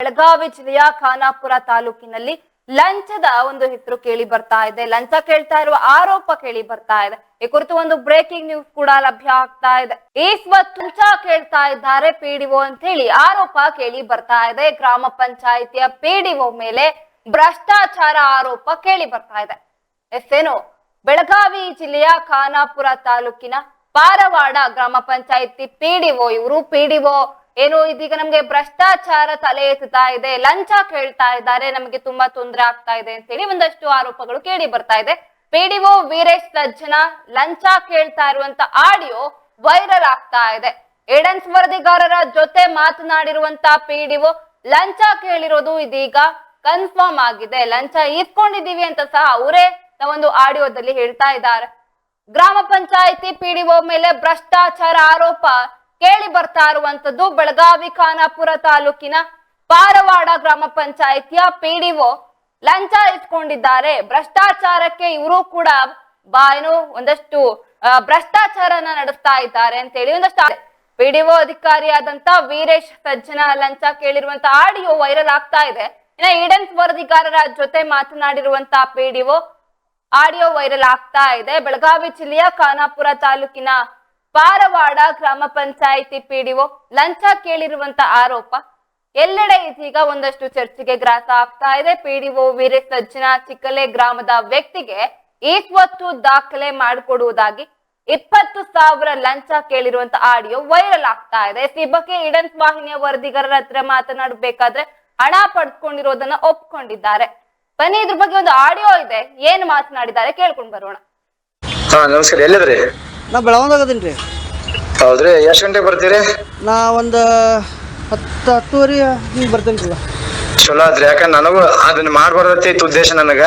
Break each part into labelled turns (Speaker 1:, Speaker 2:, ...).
Speaker 1: ಬೆಳಗಾವಿ ಜಿಲ್ಲೆಯ ಖಾನಾಪುರ ತಾಲೂಕಿನಲ್ಲಿ ಲಂಚದ ಒಂದು ಹೆಸರು ಕೇಳಿ ಬರ್ತಾ ಇದೆ. ಲಂಚ ಕೇಳ್ತಾ ಇರುವ ಆರೋಪ ಕೇಳಿ ಬರ್ತಾ ಇದೆ. ಈ ಕುರಿತು ಒಂದು ಬ್ರೇಕಿಂಗ್ ನ್ಯೂಸ್ ಕೂಡ ಲಭ್ಯ ಆಗ್ತಾ ಇದೆ. ಈಸ್ವತ್ತು ಲಂಚ ಕೇಳ್ತಾ ಇದ್ದಾರೆ ಪಿಡಿಒ ಅಂತ ಹೇಳಿ ಆರೋಪ ಕೇಳಿ ಬರ್ತಾ ಇದೆ. ಗ್ರಾಮ ಪಂಚಾಯಿತಿಯ ಪಿಡಿಒ ಮೇಲೆ ಭ್ರಷ್ಟಾಚಾರ ಆರೋಪ ಕೇಳಿ ಬರ್ತಾ ಇದೆ. ಎಸ್ ಏನೋ ಬೆಳಗಾವಿ ಜಿಲ್ಲೆಯ ಖಾನಾಪುರ ತಾಲೂಕಿನ ಪಾರವಾಡ ಗ್ರಾಮ ಪಂಚಾಯಿತಿ ಪಿಡಿಒ ಇವರು ಪಿಡಿಒ ಏನು? ಇದೀಗ ನಮ್ಗೆ ಭ್ರಷ್ಟಾಚಾರ ತಲೆ ಎತ್ತುತ್ತಾ ಇದೆ, ಲಂಚ ಕೇಳ್ತಾ ಇದ್ದಾರೆ, ನಮಗೆ ತುಂಬಾ ತೊಂದರೆ ಆಗ್ತಾ ಇದೆ ಅಂತ ಹೇಳಿ ಒಂದಷ್ಟು ಆರೋಪಗಳು ಕೇಳಿ ಬರ್ತಾ ಇದೆ. ಪಿಡಿಒ ವೀರೇಶ್ ಸಜ್ಜನ ಲಂಚ ಕೇಳ್ತಾ ಇರುವಂತ ಆಡಿಯೋ ವೈರಲ್ ಆಗ್ತಾ ಇದೆ. ಏಡನ್ಸ್ ವರದಿಗಾರರ ಜೊತೆ ಮಾತನಾಡಿರುವಂತ ಪಿಡಿಒ ಲಂಚ ಕೇಳಿರೋದು ಇದೀಗ ಕನ್ಫರ್ಮ್ ಆಗಿದೆ. ಲಂಚ ಇಸ್ಕೊಂಡಿದೀವಿ ಅಂತ ಸಹ ಅವರೇ ಒಂದು ಆಡಿಯೋದಲ್ಲಿ ಹೇಳ್ತಾ ಇದ್ದಾರೆ. ಗ್ರಾಮ ಪಂಚಾಯಿತಿ ಪಿಡಿಒ ಮೇಲೆ ಭ್ರಷ್ಟಾಚಾರ ಆರೋಪ ಕೇಳಿ ಬರ್ತಾ ಇರುವಂತದ್ದು ಬೆಳಗಾವಿ, ಖಾನಾಪುರ ತಾಲೂಕಿನ ಪಾರವಾಡ ಗ್ರಾಮ ಪಂಚಾಯಿತಿಯ ಪಿಡಿಒ ಲಂಚ ಇಟ್ಕೊಂಡಿದ್ದಾರೆ. ಭ್ರಷ್ಟಾಚಾರಕ್ಕೆ ಇವರು ಕೂಡ ಬಾ ಒಂದಷ್ಟು ಭ್ರಷ್ಟಾಚಾರನ ನಡೆಸ್ತಾ ಇದ್ದಾರೆ ಅಂತ ಹೇಳಿ ಒಂದಷ್ಟು ಪಿಡಿಒ ಅಧಿಕಾರಿಯಾದಂತ ವೀರೇಶ್ ಸಜ್ಜನ ಲಂಚ ಕೇಳಿರುವಂತ ಆಡಿಯೋ ವೈರಲ್ ಆಗ್ತಾ ಇದೆ. ಇನ್ನ ಈಡನ್ಸ್ ವರದಿಗಾರರ ಜೊತೆ ಮಾತನಾಡಿರುವಂತ ಪಿಡಿಒ ಆಡಿಯೋ ವೈರಲ್ ಆಗ್ತಾ ಇದೆ. ಬೆಳಗಾವಿ ಜಿಲ್ಲೆಯ ಖಾನಾಪುರ ತಾಲೂಕಿನ ಪಾರವಾಡ ಗ್ರಾಮ ಪಂಚಾಯಿತಿ ಪಿಡಿಒ ಲಂಚ ಕೇಳಿರುವಂತ ಆರೋಪ. ಎಲ್ಲೆಡೆ ಇದೀಗ ಒಂದಷ್ಟು ಚರ್ಚೆಗೆ ಗ್ರಾಸ ಆಗ್ತಾ ಇದೆ. ಪಿಡಿಒ ವೀರ ಸಜ್ಜನಾ ಚಿಕ್ಕಲೆ ಗ್ರಾಮದ ವ್ಯಕ್ತಿಗೆ ಈಸ್ವತ್ತು ದಾಖಲೆ ಮಾಡಿಕೊಡುವುದಾಗಿ ಇಪ್ಪತ್ತು ಸಾವಿರ ಲಂಚ ಕೇಳಿರುವಂತ ಆಡಿಯೋ ವೈರಲ್ ಆಗ್ತಾ ಇದೆ. ಈ ಬಗ್ಗೆ ಇಡನ್ಸ್ ವಾಹಿನಿಯ ವರದಿಗಾರರ ಹತ್ರ ಮಾತನಾಡಬೇಕಾದ್ರೆ ಹಣ ಪಡ್ಕೊಂಡಿರೋದನ್ನ ಒಪ್ಕೊಂಡಿದ್ದಾರೆ. ಬನ್ನಿ, ಇದ್ರ ಬಗ್ಗೆ ಒಂದು ಆಡಿಯೋ ಇದೆ. ಏನ್ ಮಾತನಾಡಿದ್ದಾರೆ ಕೇಳ್ಕೊಂಡ್ ಬರೋಣ.
Speaker 2: ಹಾ, ನಮಸ್ಕಾರ. ಎಲ್ಲಿದ್ರಿ
Speaker 3: ನಾ ಬೆಳವಂದ್ ಅದೀನಿ ರೀ
Speaker 2: ಹೌದ್ರಿ ಎಷ್ಟು ಗಂಟೆಗೆ ಬರ್ತೀರಿ?
Speaker 3: ನಾ ಒಂದು ಹತ್ತು ಹತ್ತುವರೆ ಹಿಂಗೆ ಬರ್ತೇನೆ ರೀ.
Speaker 2: ಚಲೋ ಆತ್ರಿ ಯಾಕಂದ್ರೆ ನನಗೂ ಅದನ್ನ ಮಾಡ್ಬಾರ್ದತಿ ಇತ್ತು ಉದ್ದೇಶ ನನಗ.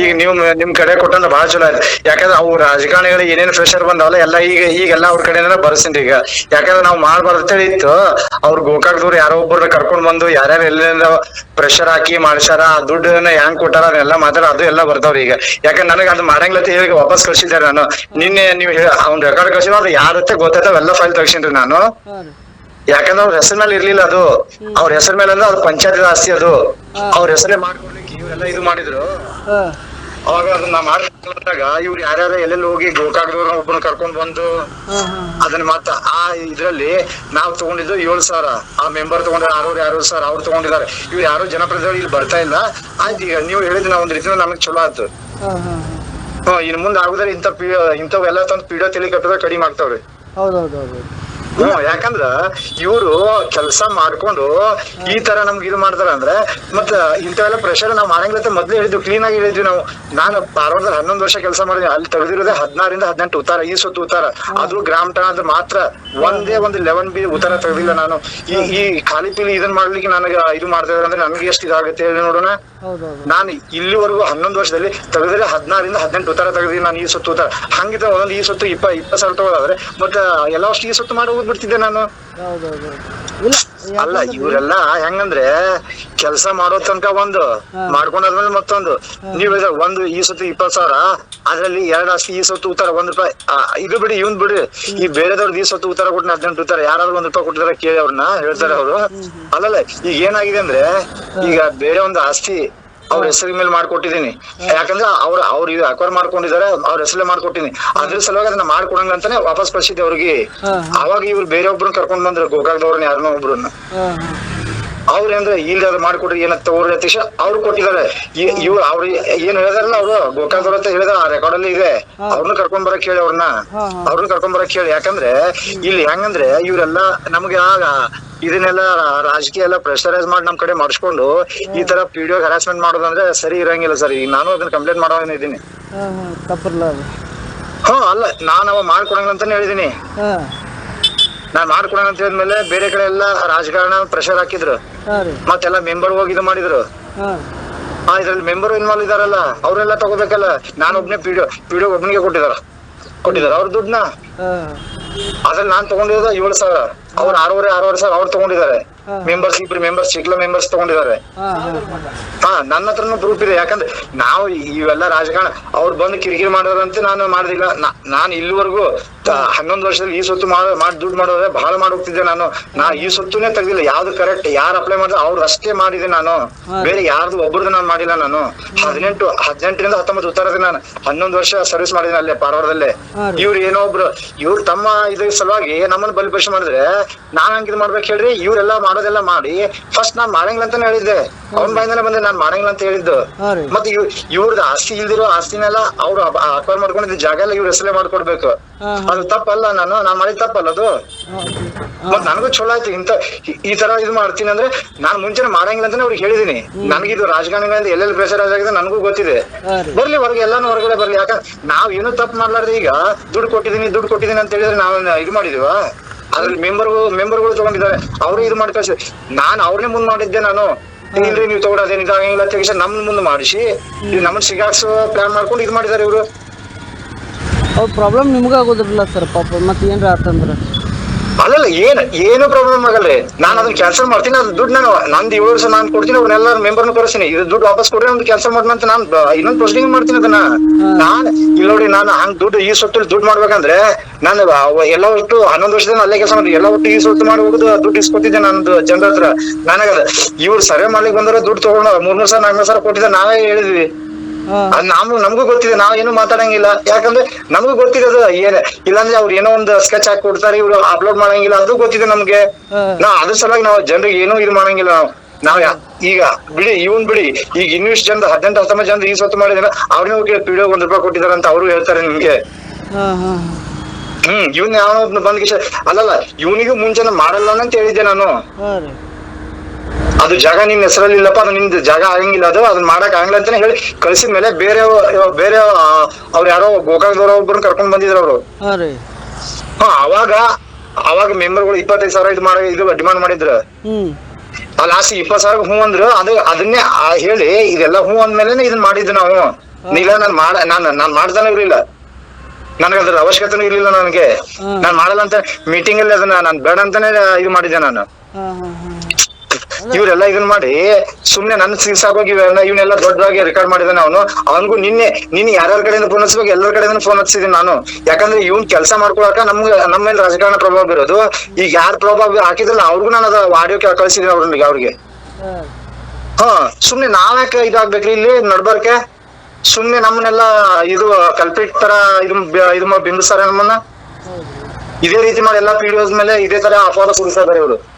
Speaker 2: ಈಗ ನೀವು ನಿಮ್ ಕಡೆ ಕೊಟ್ಟಂದ್ರೆ ಬಹಳ ಚಲೋ ಆಯ್ತು. ಯಾಕಂದ್ರೆ ಅವ್ರ ರಾಜಕಾರಣಿಗಳಿಗೆ ಏನೇನ್ ಪ್ರೆಷರ್ ಬಂದವಲ್ಲ, ಎಲ್ಲ ಈಗ ಈಗೆಲ್ಲ ಅವ್ರ ಕಡೆಯಿಂದ ಬರ್ಸಿನ್ರಿ ಈಗ. ಯಾಕಂದ್ರೆ ನಾವು ಮಾಡ್ಬಾರ್ದತಿ ಇತ್ತು. ಅವ್ರ ಗೋಕಾಕ್ದವ್ರು ಯಾರೋ ಒಬ್ಬರನ್ನ ಕರ್ಕೊಂಡ್ ಬಂದು ಯಾರ್ಯಾರು ಎಲ್ಲಿಂದ ಪ್ರೆಷರ್ ಹಾಕಿ ಮಾಡ್ಸಾರ ದುಡ್ಡನ್ನ ಹೆಂಗ್ ಕೊಟ್ಟಾರ ಅದನ್ನೆಲ್ಲ ಮಾತಾಡ ಅದು ಎಲ್ಲ ಬರ್ತಾವ್ರಿ ಈಗ. ಯಾಕಂದ್ರೆ ನನಗೆ ಅದು ಮಾಡಂಗ್ಲತ್ತ ಹೇಳಿ ವಾಪಸ್ ಕಳ್ಸಿದ್ದಾರೆ ನಾನು. ನಿನ್ನೆ ನೀವು ಅವ್ನ ರೆಕಾರ್ಡ್ ಕಳ್ಸಿದ್ರೆ ಅದು ಯಾರತ್ತೆ ಗೊತ್ತಾಯ್ತಾವ ಎಲ್ಲ ಫೈಲ್ ತೆಗ್ಸಿನ್ರಿ ನಾನು. ಯಾಕಂದ್ರೆ ಅವ್ರ ಹೆಸರ್ ಮೇಲೆ ಇರ್ಲಿಲ್ಲ ಅದು. ಅವ್ರ ಹೆಸರ ಮೇಲೆ ಅಂದ್ರೆ ಅವ್ರ ಪಂಚಾಯತ್ ಆಸ್ತಿ ಅದು. ಅವ್ರ ಹೆಸರೇ ಮಾಡ್ಕೊಡ್ಲಿಕ್ಕೆ ಇವರೆಲ್ಲ ಇದು ಮಾಡಿದ್ರು. ಅವಾಗ ಅದನ್ನ ಮಾಡ್ಕೊಂಡಾಗ ಇವ್ರು ಯಾರ್ಯಾರ ಎಲ್ಲೆಲ್ಲ ಹೋಗಿ ಗೋಕಾಕ್ದವ್ರ ಒಬ್ಬನ ಕರ್ಕೊಂಡ್ ಬಂದು ಅದನ್ನ ಮತ್ತ ಆ ಇದ್ರಲ್ಲಿ ನಾವ್ ತಗೊಂಡಿದ್ದು ಏಳು ಸಾವಿರ. ಆ ಮೆಂಬರ್ ತಗೊಂಡ್ರೆ ಆರೂರು ಯಾರು ಸಾವಿರ ಅವ್ರು ತಗೊಂಡಿದ್ದಾರೆ. ಇವ್ರು ಯಾರು ಜನಪ್ರತಿನಿಧಿಗಳು ಇಲ್ಲಿ ಬರ್ತಾ ಇಲ್ಲ. ಆಯ್ತು ಈಗ ನೀವು ಹೇಳಿದ್ ನಾವು ಒಂದ್ ರೀತಿ ನಮಗ್ ಚಲೋ ಆಯ್ತು ಹ್ಮ್ ಇನ್ ಮುಂದೆ ಆಗುದ್ರೆ ಇಂಥ ಇಂಥವೆಲ್ಲ ತಂದು ಪಿಡಿಯೋ ತಲೆ ಕಟ್ಟದ ಕಡಿಮೆ ಆಗ್ತಾವ್ರಿ. ಹ್ಮ್ ಯಾಕಂದ್ರ ಇವರು ಕೆಲಸ ಮಾಡ್ಕೊಂಡು ಈ ತರ ನಮ್ಗೆ ಇದು ಮಾಡ್ತಾರ ಅಂದ್ರೆ ಮತ್ತ ಇಂಥವೆಲ್ಲ ಪ್ರೆಷರ್ ನಾವ್ ಮಾಡಂಗಿಲ್ಲ ಮೊದ್ಲು ಹೇಳಿದ್ವಿ ಕ್ಲೀನ್ ಆಗಿ ಹೇಳಿದ್ವಿ ನಾವು. ನಾನು ಧಾರವಾಡದಲ್ಲಿ ಹನ್ನೊಂದು ವರ್ಷ ಕೆಲಸ ಮಾಡಿದ್ವಿ ಅಲ್ಲಿ ತೆಗೆದಿರೋದೇ ಹದಿನಾರಿಂದ ಹದಿನೆಂಟು ಉತ್ತಾರ ಈ ಸುತ್ತು ಉತ್ತಾರ. ಅದು ಗ್ರಾಮ ಠಾಣ ಅಂದ್ರೆ ಮಾತ್ರ ಒಂದೇ ಒಂದು ಲೆವೆನ್ ಬಿ ಉತ್ತರ ತೆಗೆದಿಲ್ಲ ನಾನು. ಈ ಈ ಖಾಲಿ ಪೀಲಿ ಇದನ್ ಮಾಡ್ಲಿಕ್ಕೆ ನನಗೆ ಇದು ಮಾಡ್ತಾ ಇದ್ರೆ ಅಂದ್ರೆ ನನ್ಗೆ ಎಷ್ಟು ಇದಾಗುತ್ತೆ ಹೇಳಿ ನೋಡೋಣ. ನಾನು ಇಲ್ಲಿವರೆಗೂ ಹನ್ನೊಂದು ವರ್ಷದಲ್ಲಿ ತೆಗೆದ್ರೆ ಹದಿನಾರಿಂದ ಹದಿನೆಂಟು ಉತ್ತರ ತೆಗೆದಿ ನಾನು ಈ ಸುತ್ತು ಉತ್ತರ. ಹಂಗಿದ್ರೆ ಒಂದೊಂದು ಈ ಸುತ್ತು ಇಪ್ಪ ಇಪ್ಪತ್ತು ಸಾವಿರ ತಗೊಳ್ಳಾದ್ರೆ ಮತ್ತೆ ಎಲ್ಲ ಅಷ್ಟು ಈ ಸುತ್ತು ಮಾಡಿ ಹೋಗ್ಬಿಡ್ತಿದ್ದೆ ನಾನು. ಅಲ್ಲ ಇವರೆಲ್ಲ ಹೆಂಗಂದ್ರೆ ಕೆಲಸ ಮಾಡೋ ತನಕ ಒಂದು ಮಾಡ್ಕೊಂಡಾದ್ಮೇಲೆ ಮತ್ತೊಂದು. ನೀವ್ ಒಂದು ಈ ಸತಿ ಇಪ್ಪತ್ ಸಾವಿರ ಅದ್ರಲ್ಲಿ ಎರಡ್ ಅಷ್ಟು ಈ ಸತ್ತು ಉತ್ತರ ಒಂದ್ ರೂಪಾಯಿ. ಇದು ಬಿಡಿ ಇವ್ನ್ ಬಿಡಿ. ಈ ಬೇರೆದವ್ರದ್ದು ಈ ಸತ್ತು ಉತ್ತರ ಕೊಟ್ಟು ಹದಿನೆಂಟು ಉತ್ತರ ಯಾರಾದ್ರೂ ಒಂದ್ ರೂಪಾಯಿ ಕೊಟ್ಟಿದಾರೆ ಕೇಳಿ ಅವ್ರನ್ನ ಹೇಳ್ತಾರೆ ಅವರು. ಅಲ್ಲಲ್ಲ ಈಗ ಏನಾಗಿದೆ ಅಂದ್ರೆ ಈಗ ಬೇರೆ ಒಂದು ಆಸ್ತಿ ಅವ್ರ ಹೆಸರು ಮೇಲೆ ಮಾಡ್ಕೊಟ್ಟಿದೀನಿ. ಯಾಕಂದ್ರೆ ಅವ್ರ ಅವ್ರ ಇದು ಅಕ್ವೈರ್ ಮಾಡ್ಕೊಂಡಿದ್ದಾರೆ ಅವ್ರ ಹೆಸರಲ್ಲೇ ಮಾಡ್ಕೊಟ್ಟಿನಿ ಅದ್ರ ಸಲುವಾಗಿ ಅದನ್ನ ಮಾಡ್ಕೊಡಂಗ ಅಂತಾನೆ ವಾಪಸ್ ಕಳ್ಸಿದ್ದೆ ಅವ್ರಿಗೆ. ಅವಾಗ ಇವ್ರು ಬೇರೆ ಒಬ್ರನ್ನ ಕರ್ಕೊಂಡ್ ಬಂದ್ರು ಗೋಕಾಕ್ದವ್ರನ್ನ ಯಾರನ್ನೋ ಒಬ್ರನ್ನ.
Speaker 3: ಹಾಂ ಹಾಂ
Speaker 2: ಅವ್ರ ಅಂದ್ರೆ ಇಲ್ಲಿ ಅದು ಮಾಡ್ಕೊಟ್ರಿ ಏನಂತ ಅವ್ರ ಯತೀಶ ಅವ್ರು ಕೊಟ್ಟಿದ್ದಾರೆ ಇವ್ರು ಅವ್ರು ಏನ್ ಹೇಳಿದಾರಲ್ಲ ಅವ್ರು ಗೋಕಾಕ್ದವ್ರ ಅಂತ ಹೇಳಿದಾರ ಆ ರೆಕಾರ್ಡ್ ಅಲ್ಲಿ ಇದೆ. ಅವ್ರನ್ನ ಕರ್ಕೊಂಡ್ ಬರಕ್ ಹೇಳಿ ಅವ್ರನ್ನ. ಅವ್ರನ್ನ ಕರ್ಕೊಂಡ್ ಬರಕ್ ಹೇಳಿ. ಯಾಕಂದ್ರೆ ಇಲ್ಲಿ ಹೆಂಗಂದ್ರೆ ಇವ್ರೆಲ್ಲ ನಮ್ಗೆ ಆಗ ಇದನ್ನೆಲ್ಲ ರಾಜಕೀಯ ಎಲ್ಲ ಪ್ರೆಷರೈಸ್ ಮಾಡಿ ನಮ್ ಕಡೆ ಮಾಡಿಸ್ಕೊಂಡು ಈ ತರ ಪಿಡಿಒ ಹರಾಸ್ಮೆಂಟ್ ಮಾಡೋದಂದ್ರೆ ಸರಿ ಇರಂಗಿಲ್ಲ ಸರ್. ಈಗ ನಾನು ಅದನ್ನ ಕಂಪ್ಲೇಂಟ್ ಮಾಡೋ ಇದೀನಿ
Speaker 3: ಹಾ
Speaker 2: ಅಲ್ಲ ನಾನು ಅವ ಮಾಡ್ಕೊಡಂಗ ಅಂತಾನೆ ಹೇಳಿದೀನಿ
Speaker 3: ಹಾಂ
Speaker 2: ಮಾಡ್ಕೊಡೋಣ ಅಂತ ಹೇಳಿದ್ಮೇಲೆ ಬೇರೆ ಕಡೆ ಎಲ್ಲ ರಾಜಕಾರಣ ಪ್ರೆಷರ್ ಹಾಕಿದ್ರು. ಮತ್ತೆಲ್ಲ ಮೆಂಬರ್ ಹೋಗಿ ಇದು ಮಾಡಿದ್ರು.
Speaker 3: ಹಾಂ.
Speaker 2: ಇದ್ರಲ್ಲಿ ಮೆಂಬರ್ ಇನ್ವಾಲ್ವ್ ಇದಾರಲ್ಲ ಅವರೆಲ್ಲ ತಗೋಬೇಕಲ್ಲ. ನಾನು ಒಬ್ನೇ ಪಿಡಿಒ ಪಿಡಿಒ ಒಬ್ಬನಿಗೆ ಕೊಟ್ಟಿದಾರ. ಕೊಟ್ಟಿದಾರ. ಅವ್ರ ದುಡ್ಡನ್ನ. ಅದ್ರಲ್ಲಿ ನಾನ್ ತಗೊಂಡಿರೋದು ಏಳು ಸಾವಿರ. ಅವ್ರ ಆರೂವರೆ ಆರೂವರೆ ಸಾವಿರ ಅವ್ರು ತಗೊಂಡಿದ್ದಾರೆ. ಮೆಂಬರ್ಸ್ ಇಬ್ರು ಮೆಂಬರ್ಸ್ ಚಿಕ್ಲ ಮೆಂಬರ್ಸ್ ತಗೊಂಡಿದ್ದಾರೆ.
Speaker 3: ಹಾ
Speaker 2: ನನ್ನ ಹತ್ರನು ಪ್ರೂಫ್ ಇದೆ. ಯಾಕಂದ್ರೆ ನಾವು ಇವೆಲ್ಲ ರಾಜಕಾರಣ ಅವ್ರು ಬಂದು ಕಿರಿಕಿರಿ ಮಾಡೋರಂತೆ ನಾನು ಮಾಡಿದಿಲ್ಲ. ನಾನು ಇಲ್ಲಿವರೆಗೂ ಹನ್ನೊಂದು ವರ್ಷದಲ್ಲಿ ಈ ಸೊತ್ತು ಮಾಡ ಮಾಡಿ ದುಡ್ಡು ಮಾಡೋದ್ರೆ ಬಹಳ ಮಾಡಿ ಹೋಗ್ತಿದ್ದೆ ನಾನು. ನಾ ಈ ಸೊತ್ತುನೇ ತೆಗ್ದಿಲ್ಲ. ಯಾವ್ದು ಕರೆಕ್ಟ್ ಯಾರು ಅಪ್ಲೈ ಮಾಡಿದ್ರೆ ಅವ್ರು ಅಷ್ಟೇ ಮಾಡಿದೆ ನಾನು. ಬೇರೆ ಯಾರ್ದು ಒಬ್ರದ್ದು ನಾನು ಮಾಡಿಲ್ಲ ನಾನು. ಹದಿನೆಂಟು ಹದಿನೆಂಟರಿಂದ ಹತ್ತೊಂಬತ್ತು ಉತ್ತರದಲ್ಲಿ ನಾನು ಹನ್ನೊಂದು ವರ್ಷ ಸರ್ವಿಸ್ ಮಾಡಿದ್ದೀನಿ ಅಲ್ಲೇ ಪಾರವಾರದಲ್ಲೇ. ಇವ್ರು ಏನೋ ಒಬ್ರು ಇವ್ರು ತಮ್ಮ ಇದ್ರ ಸಲುವಾಗಿ ನಮ್ಮನ್ನ ಬಲಿಪರೀಕ್ಷೆ ಮಾಡಿದ್ರೆ ನಾನ್ ಹಂಗಿದ್ ಮಾಡ್ಬೇಕು ಹೇಳ್ರಿ ಇವ್ರೆಲ್ಲ ಮಾಡೋದೆಲ್ಲ ಮಾಡಿ ಫಸ್ಟ್ ನಾನ್ ಮಾಡಂಗಿಲ್ಲ ಅಂತಾನೆ ಹೇಳಿದ್ದೆ. ಅವ್ನ ಬಾಯಿಂದಾನೆ ಬಂದೆ ನಾನ್ ಮಾಡಂಗಿಲ್ಲ ಅಂತ ಹೇಳಿದ್ದು ಮತ್ತೆ ಇವ್ ಇವ್ರದ್ದು ಆಸ್ತಿ ಇಲ್ದಿರೋ ಆಸ್ತಿನೆಲ್ಲ ಅವ್ರು ಅಕ್ವೈರ್ ಮಾಡ್ಕೊಂಡಿದ್ದ ಜಾಗ ಎಲ್ಲ ಇವ್ರ ಹೆಸರೇ ಮಾಡ್ಕೊಡ್ಬೇಕು. ಅದು ತಪ್ಪಲ್ಲ ನಾನು ನಾನ್ ಮಾಡಿದ ತಪ್ಪಲ್ಲ ಅದು. ಮತ್ ನನಗೂ ಚಲೋ ಆಯ್ತು ಇಂತ ಈ- ಈ ತರ ಇದು ಮಾಡ್ತೀನಿ ಅಂದ್ರೆ ನಾನ್ ಮುಂಚೆನೆ ಮಾಡಂಗಿಲ್ಲ ಅಂತಾನೆ ಅವ್ರಿಗೆ ಹೇಳಿದೀನಿ. ನನಗಿದು ರಾಜಕಾರಣಿಗಳಿಂದ ಎಲ್ಲೆಲ್ಲಿ ಪ್ರೆಷರ್ ಆಗಿದೆ ನನಗೂ ಗೊತ್ತಿದೆ. ಬರ್ಲಿ ಹೊರಗೆ ಎಲ್ಲಾನು ಹೊರಗಡೆ ಬರ್ಲಿ. ಯಾಕಂದ್ರೆ ನಾವ್ ಏನು ತಪ್ಪು ಮಾಡ್ಲಾರ್ದೆ ಈಗ ದುಡ್ಡು ಕೊಟ್ಟಿದೀನಿ ದುಡ್ಡು ಕೊಟ್ಟಿದೀನಿ ಅಂತ ಹೇಳಿದ್ರೆ ನಾವ್ ಇದು ಮಾಡಿದೀವ? ಅದ್ರಲ್ಲಿ ಮೆಂಬರ್ ಮೆಂಬರ್ಗಳು ತಗೊಂಡಿದ್ದಾರೆ. ಅವ್ರು ಇದು ಮಾಡಿ ಕಳ್ಸಿ ನಾನ್ ಅವ್ರನ್ನೇ ಮುಂದ್ ಮಾಡಿದ್ದೆ ನಾನು. ಇಲ್ರಿ ನೀವು ತಗೊಳೋದೇನು ಇದಾಗಂಗಿಲ್ಲ ಅಂತ ಹೇಳಿ ನಮ್ ಮುಂದ್ ಮಾಡಿಸಿ. ನಮ್ಮನ್ನ ಸಿಗಾಕ್ಸೋ ಪ್ಲಾನ್ ಮಾಡ್ಕೊಂಡು ಇದು ಮಾಡಿದ್ದಾರೆ ಇವ್ರು.
Speaker 3: ಅವ್ರ ಪ್ರಾಬ್ಲಮ್ ನಿಮ್ಗೆ ಆಗೋದಿಲ್ಲ ಸರ್ ಪಾಪ. ಮತ್ತೆ ಏನ್ರ ಆತಂದ್ರೆ?
Speaker 2: ಅಲ್ಲಲ್ಲ ಏನ್ ಏನು ಪ್ರಾಬ್ಲಮ್ ಆಗಲ್ರಿ? ನಾನು ಅದನ್ನ ಕ್ಯಾನ್ಸಲ್ ಮಾಡ್ತೀನಿ ಅದು ದುಡ್ಡು ನಾನು ನಂದು ಏಳು ವರ್ಷ ನಾನು ಕೊಡ್ತೀನಿ ಅವ್ರನ್ನೆಲ್ಲ ಮೆಂಬರ್ನ ಕರೆಸ್ತೀನಿ. ಇದು ದುಡ್ಡು ವಾಪಸ್ ಕೊಡ್ರಿ ಒಂದು ಕ್ಯಾನ್ಸಲ್ ಮಾಡ್ತೀನಿ ಅಂತ ನಾನು ಇನ್ನೊಂದು ಪ್ರೊಸೀಡಿಂಗ್ ಮಾಡ್ತೀನಿ ಅದನ್ನ. ನಾನ್ ಇಲ್ಲಿ ನೋಡಿ ನಾನು ಹಂಗ್ ದುಡ್ಡು ಈ ಸೊತ್ತು ದುಡ್ಡು ಮಾಡ್ಬೇಕಂದ್ರೆ ನಾನು ಎಲ್ಲ ಒಟ್ಟು ಹನ್ನೊಂದು ವರ್ಷದಿಂದ ಅಲ್ಲೇ ಕೆಲಸ ಮಾಡಿ ಎಲ್ಲ ಒಟ್ಟು ಈ ಸೊತ್ತು ಮಾಡಿ ಹೋಗುದು ದುಡ್ಡು ಇಸ್ಕೊತಿದ್ದೆ ನಂದು ಜನರ ಹತ್ರ. ನನಗದ ಇವ್ರು ಸರ್ವೆ ಮಾಡ್ಲಿಕ್ಕೆ ಬಂದ್ರೆ ದುಡ್ಡು ತಗೊಂಡು ಮೂರ್ ಮೂರ್ ಸಾವಿರ ನಾಲ್ಕು ಸಾವಿರ ಕೊಟ್ಟಿದ್ದೆ ನಾವೇ ಹೇಳಿದ್ವಿ.
Speaker 3: ಹಾ
Speaker 2: ನಮ್ಗೂ ನಮ್ ನಮಗೂ ಗೊತ್ತಿದೆ ನಾವ್ ಏನು ಮಾತಾಡಂಗಿಲ್ಲ. ಯಾಕಂದ್ರೆ ನಮಗೂ ಗೊತ್ತಿದೆ ಅದು ಏನೇ ಇಲ್ಲಾಂದ್ರೆ ಅವ್ರು ಏನೋ ಒಂದು ಸ್ಕೆಚ್ ಹಾಕಿ ಕೊಡ್ತಾರೆ ಇವ್ರು ಅಪ್ಲೋಡ್ ಮಾಡಂಗಿಲ್ಲ ಅದು ಗೊತ್ತಿದೆ ನಮ್ಗೆ. ನಾ ಅದ್ರ ಸಲುವಾಗಿ ನಾವು ಜನರಿಗೆ ಏನೂ ಇದು ಮಾಡಂಗಿಲ್ಲ ನಾವು. ನಾವ್ ಈಗ ಬಿಡಿ ಇವನ್ ಬಿಡಿ ಈಗ ಇನ್ನೂ ಜನ ಹದಿನೆಂಟು ಹತ್ತೊಂಬತ್ತು ಜನ ಈ ಸ್ವತ್ತು ಮಾಡಿದ್ರೆ ಅವ್ರನ್ನ ಹೋಗಿ ಪಿಡಿಯೋ ಒಂದ್ ರೂಪಾಯಿ ಕೊಟ್ಟಿದಾರೆ ಅಂತ ಅವರು ಹೇಳ್ತಾರೆ ನಿಮ್ಗೆ. ಹ್ಮ್ ಇವನ್ ಯಾವ ಬಂದ್ ಅಲ್ಲಲ್ಲ ಇವನಿಗೂ ಮುಂಚೆ ಮಾಡಲ್ಲ ಅಂತ ಹೇಳಿದ್ದೆ ನಾನು. ಅದು ಜಾಗ ನಿಮ್ಮ ಹೆಸರಲ್ಲಿ ಇಲ್ಲಪ್ಪ ಅದು ನಿಮ್ದು ಜಾಗ ಆಗಂಗಿಲ್ಲ ಅದು ಅದನ್ನ ಮಾಡಕ್ ಆಗಲ್ಲ ಅಂತಾನೆ ಹೇಳಿ ಕಳ್ಸಿದ ಮೇಲೆ ಬೇರೆ ಬೇರೆ ಅವ್ರ ಯಾರೋ ಗೋಕಾಕ್ದವ್ರ ಒಬ್ರು ಕರ್ಕೊಂಡ್ ಬಂದಿದ್ರು ಅವರು.
Speaker 3: ಹಾ
Speaker 2: ಅವಾಗ ಅವಾಗ ಮೆಂಬರ್ಗಳು ಇಪ್ಪತ್ತೈದು ಸಾವಿರ ಇದು ಮಾಡಿ ಇದು ಡಿಮಾಂಡ್ ಮಾಡಿದ್ರು. ಆ ಲಾಸ್ಟ್ ಇಪ್ಪತ್ ಸಾವಿರ ಹೂ ಅಂದ್ರು ಅದು ಅದನ್ನೇ ಹೇಳಿ ಇದೆಲ್ಲ ಹೂ ಅಂದ್ಮೇಲೆ ಇದನ್ನ ಮಾಡಿದ್ದು ನಾವು. ಇಲ್ಲ ನಾನ್ ಮಾಡ ನಾನು ನಾನ್ ಮಾಡ್ತಾನೆ ಇರ್ಲಿಲ್ಲ. ನನಗೆ ಅದ್ರ ಅವಶ್ಯಕತೆನೂ ಇರ್ಲಿಲ್ಲ ನನಗೆ. ನಾನ್ ಮಾಡಲ್ಲ ಅಂತ ಮೀಟಿಂಗ್ ಅಲ್ಲಿ ಅದನ್ನ ನಾನ್ ಬೇಡ ಅಂತಾನೆ ಇದು ಮಾಡಿದ್ದೆ ನಾನು. ಇವರೆಲ್ಲ ಇದನ್ನ ಮಾಡಿ ಸುಮ್ನೆ ನನ್ನ ಸೀಸಾಗೋಗಿ ಇವೆಲ್ಲ ಇವನ್ನೆಲ್ಲ ದೊಡ್ಡದಾಗಿ ರೆಕಾರ್ಡ್ ಮಾಡಿದಾನೆ ಅವನು. ಅವನಿಗೂ ನಿನ್ನೆ ನಿನ್ನೆ ಯಾರ್ಯಾರ ಕಡೆಯಿಂದ ಫೋನ್ ಹಚ್ಚಬೇಕು ಎಲ್ಲರ ಕಡೆಯಿಂದ ಫೋನ್ ಹಚ್ಚಿದೀನಿ ನಾನು. ಯಾಕಂದ್ರೆ ಇವನ್ ಕೆಲಸ ಮಾಡ್ಕೊಳಕ ನಮ್ಗೆ ನಮ್ಮ ಮೇಲೆ ರಾಜಕಾರಣ ಪ್ರಭಾವ ಬೀರೋದು. ಈಗ ಯಾರ್ ಪ್ರಭಾವ ಹಾಕಿದ್ರಲ್ಲ ಅವ್ರಿಗೂ ನಾನು ಅದು ಆಡಿಯೋ ಕಳ್ಸಿದೀನಿ ಅವ್ರಿಗೆ ಅವ್ರಿಗೆ.
Speaker 3: ಹಾ.
Speaker 2: ಸುಮ್ನೆ ನಾವ್ಯಾಕೆ ಇದಾಗ್ಬೇಕ್ರಿ ಇಲ್ಲಿ ನಡ್ಬರ್ಕೆ? ಸುಮ್ನೆ ನಮ್ಮನ್ನೆಲ್ಲ ಇದು ಕಲ್ಪಿಟ್ ತರ ಇದು ಇದು ಬಿಂಬಿಸ್ತಾರೆ ನಮ್ಮನ್ನ? ಇದೇ ರೀತಿ ಮಾಡಿ ಎಲ್ಲಾ ಪಿಡಿಒಸ್ ಮೇಲೆ ಇದೇ ತರ ಅಪವಾದ ಸುರಿಸ್ತಾ ಇದಾರೆ ಇವರು.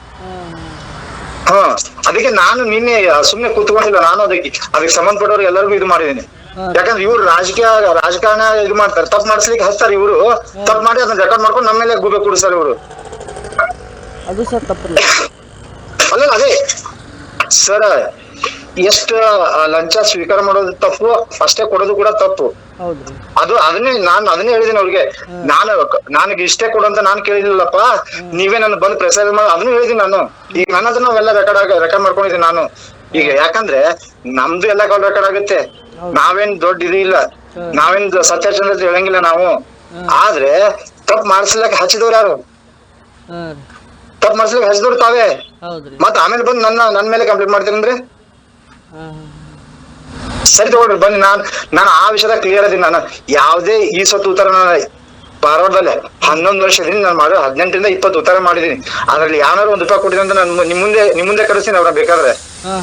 Speaker 3: ಹಾ
Speaker 2: ಅದಕ್ಕೆ ನಾನು ನಿನ್ನೆ ಸುಮ್ನೆ ಕೂತ್ಕೊಂಡಿಲ್ಲ ನಾನು ಅದಕ್ಕೆ ಅದಕ್ಕೆ ಸಂಬಂಧಪಟ್ಟವ್ರು ಎಲ್ಲರಿಗೂ ಇದು ಮಾಡಿದೀನಿ. ಯಾಕಂದ್ರೆ ಇವ್ರು ರಾಜಕೀಯ ರಾಜಕಾರಣ ಇದು ಮಾಡ್ತಾರೆ. ತಪ್ಪು ಮಾಡಿಸ್ಲಿಕ್ಕೆ ಹಚ್ತಾರೆ ಇವರು. ತಪ್ಪು ಮಾಡಿ ಅದನ್ನ ರೆಕಾರ್ಡ್ ಮಾಡ್ಕೊಂಡು ನಮ್ಮ ಮೇಲೆ ಗೂಬೆ ಕೂಡಿಸ್ತಾರೆ ಇವರು.
Speaker 3: ಅದು ಸರ್ ತಪ್ಪಿಲ್ಲ.
Speaker 2: ಅಲ್ಲ ಅದೇ ಸರ್ ಎಷ್ಟು ಲಂಚ ಸ್ವೀಕಾರ ಮಾಡೋದು ತಪ್ಪು ಅಷ್ಟೇ ಕೊಡೋದು ಕೂಡ ತಪ್ಪು. ಅದು ಅದನ್ನೇ ನಾನು ಅದನ್ನೇ ಹೇಳಿದೀನಿ ಅವ್ರಿಗೆ. ನಾನು ನನಗೆ ಇಷ್ಟೇ ಕೊಡು ಅಂತ ನಾನು ಕೇಳಿದಿಲ್ಲಪ್ಪ ನೀವೇ ನನ್ನ ಬಂದು ಪ್ರೆಸರ್ ಮಾಡಿ ಅದನ್ನು ಹೇಳಿದೀನಿ ನಾನು. ಈಗ ನನ್ನ ಹತ್ರ ನಾವೆಲ್ಲ ರೆಕಾರ್ಡ್ ಆಗ ರೆಕಾರ್ಡ್ ಮಾಡ್ಕೊಂಡಿದ್ದೀನಿ ನಾನು. ಈಗ ಯಾಕಂದ್ರೆ ನಮ್ದು ಎಲ್ಲ ಕಾಲ್ ರೆಕಾರ್ಡ್ ಆಗುತ್ತೆ. ನಾವೇನ್ ದೊಡ್ಡ ಇದು ಇಲ್ಲ. ನಾವೇನ್ ಸತ್ಯಾಚಂದ್ರ ಹೇಳಂಗಿಲ್ಲ ನಾವು. ಆದ್ರೆ ತಪ್ಪು ಮಾಡಿಸ್ಲಕ್ಕೆ ಹಚ್ಚಿದವ್ರು ಯಾರು? ತಪ್ಪು ಮಾಡಿಸ್ಲಿಕ್ಕೆ ಹಚ್ಚಿದವ್ರು ತಾವೇ.
Speaker 3: ಮತ್ತ
Speaker 2: ಮತ್ ಆಮೇಲೆ ಬಂದು ನನ್ನ ನನ್ ಮೇಲೆ ಕಂಪ್ಲೇಂಟ್ ಮಾಡ್ತೀರಂದ್ರೆ? ಸರಿ ತಗೊಳ್ರಿ ಬನ್ನಿ ನಾನ್ ನಾನು ಆ ವಿಷಯದಾಗ ಕ್ಲಿಯರ್ ಅದೀನಿ ನಾನು ಯಾವ್ದೇ ಈ ಸತ್ತು ಉತ್ತರ ನಾನು ಪಾರವಾರದಲ್ಲೇ ಹನ್ನೊಂದು ವರ್ಷದಿಂದ ನಾನು ಮಾಡೋ ಹದಿನೆಂಟರಿಂದ ಇಪ್ಪತ್ತು ಉತ್ತರ ಮಾಡಿದೀನಿ ಅದ್ರಲ್ಲಿ ಯಾರು ಒಂದು ರೂಪಾಯಿ ಕೊಟ್ಟಿದೆ ಅಂತ ನಾನು ನಿಮ್ ಮುಂದೆ ನಿಮ್ ಮುಂದೆ ಕರೆಸ್ತೀನಿ ಅವ್ರ ಬೇಕಾದ್ರೆ.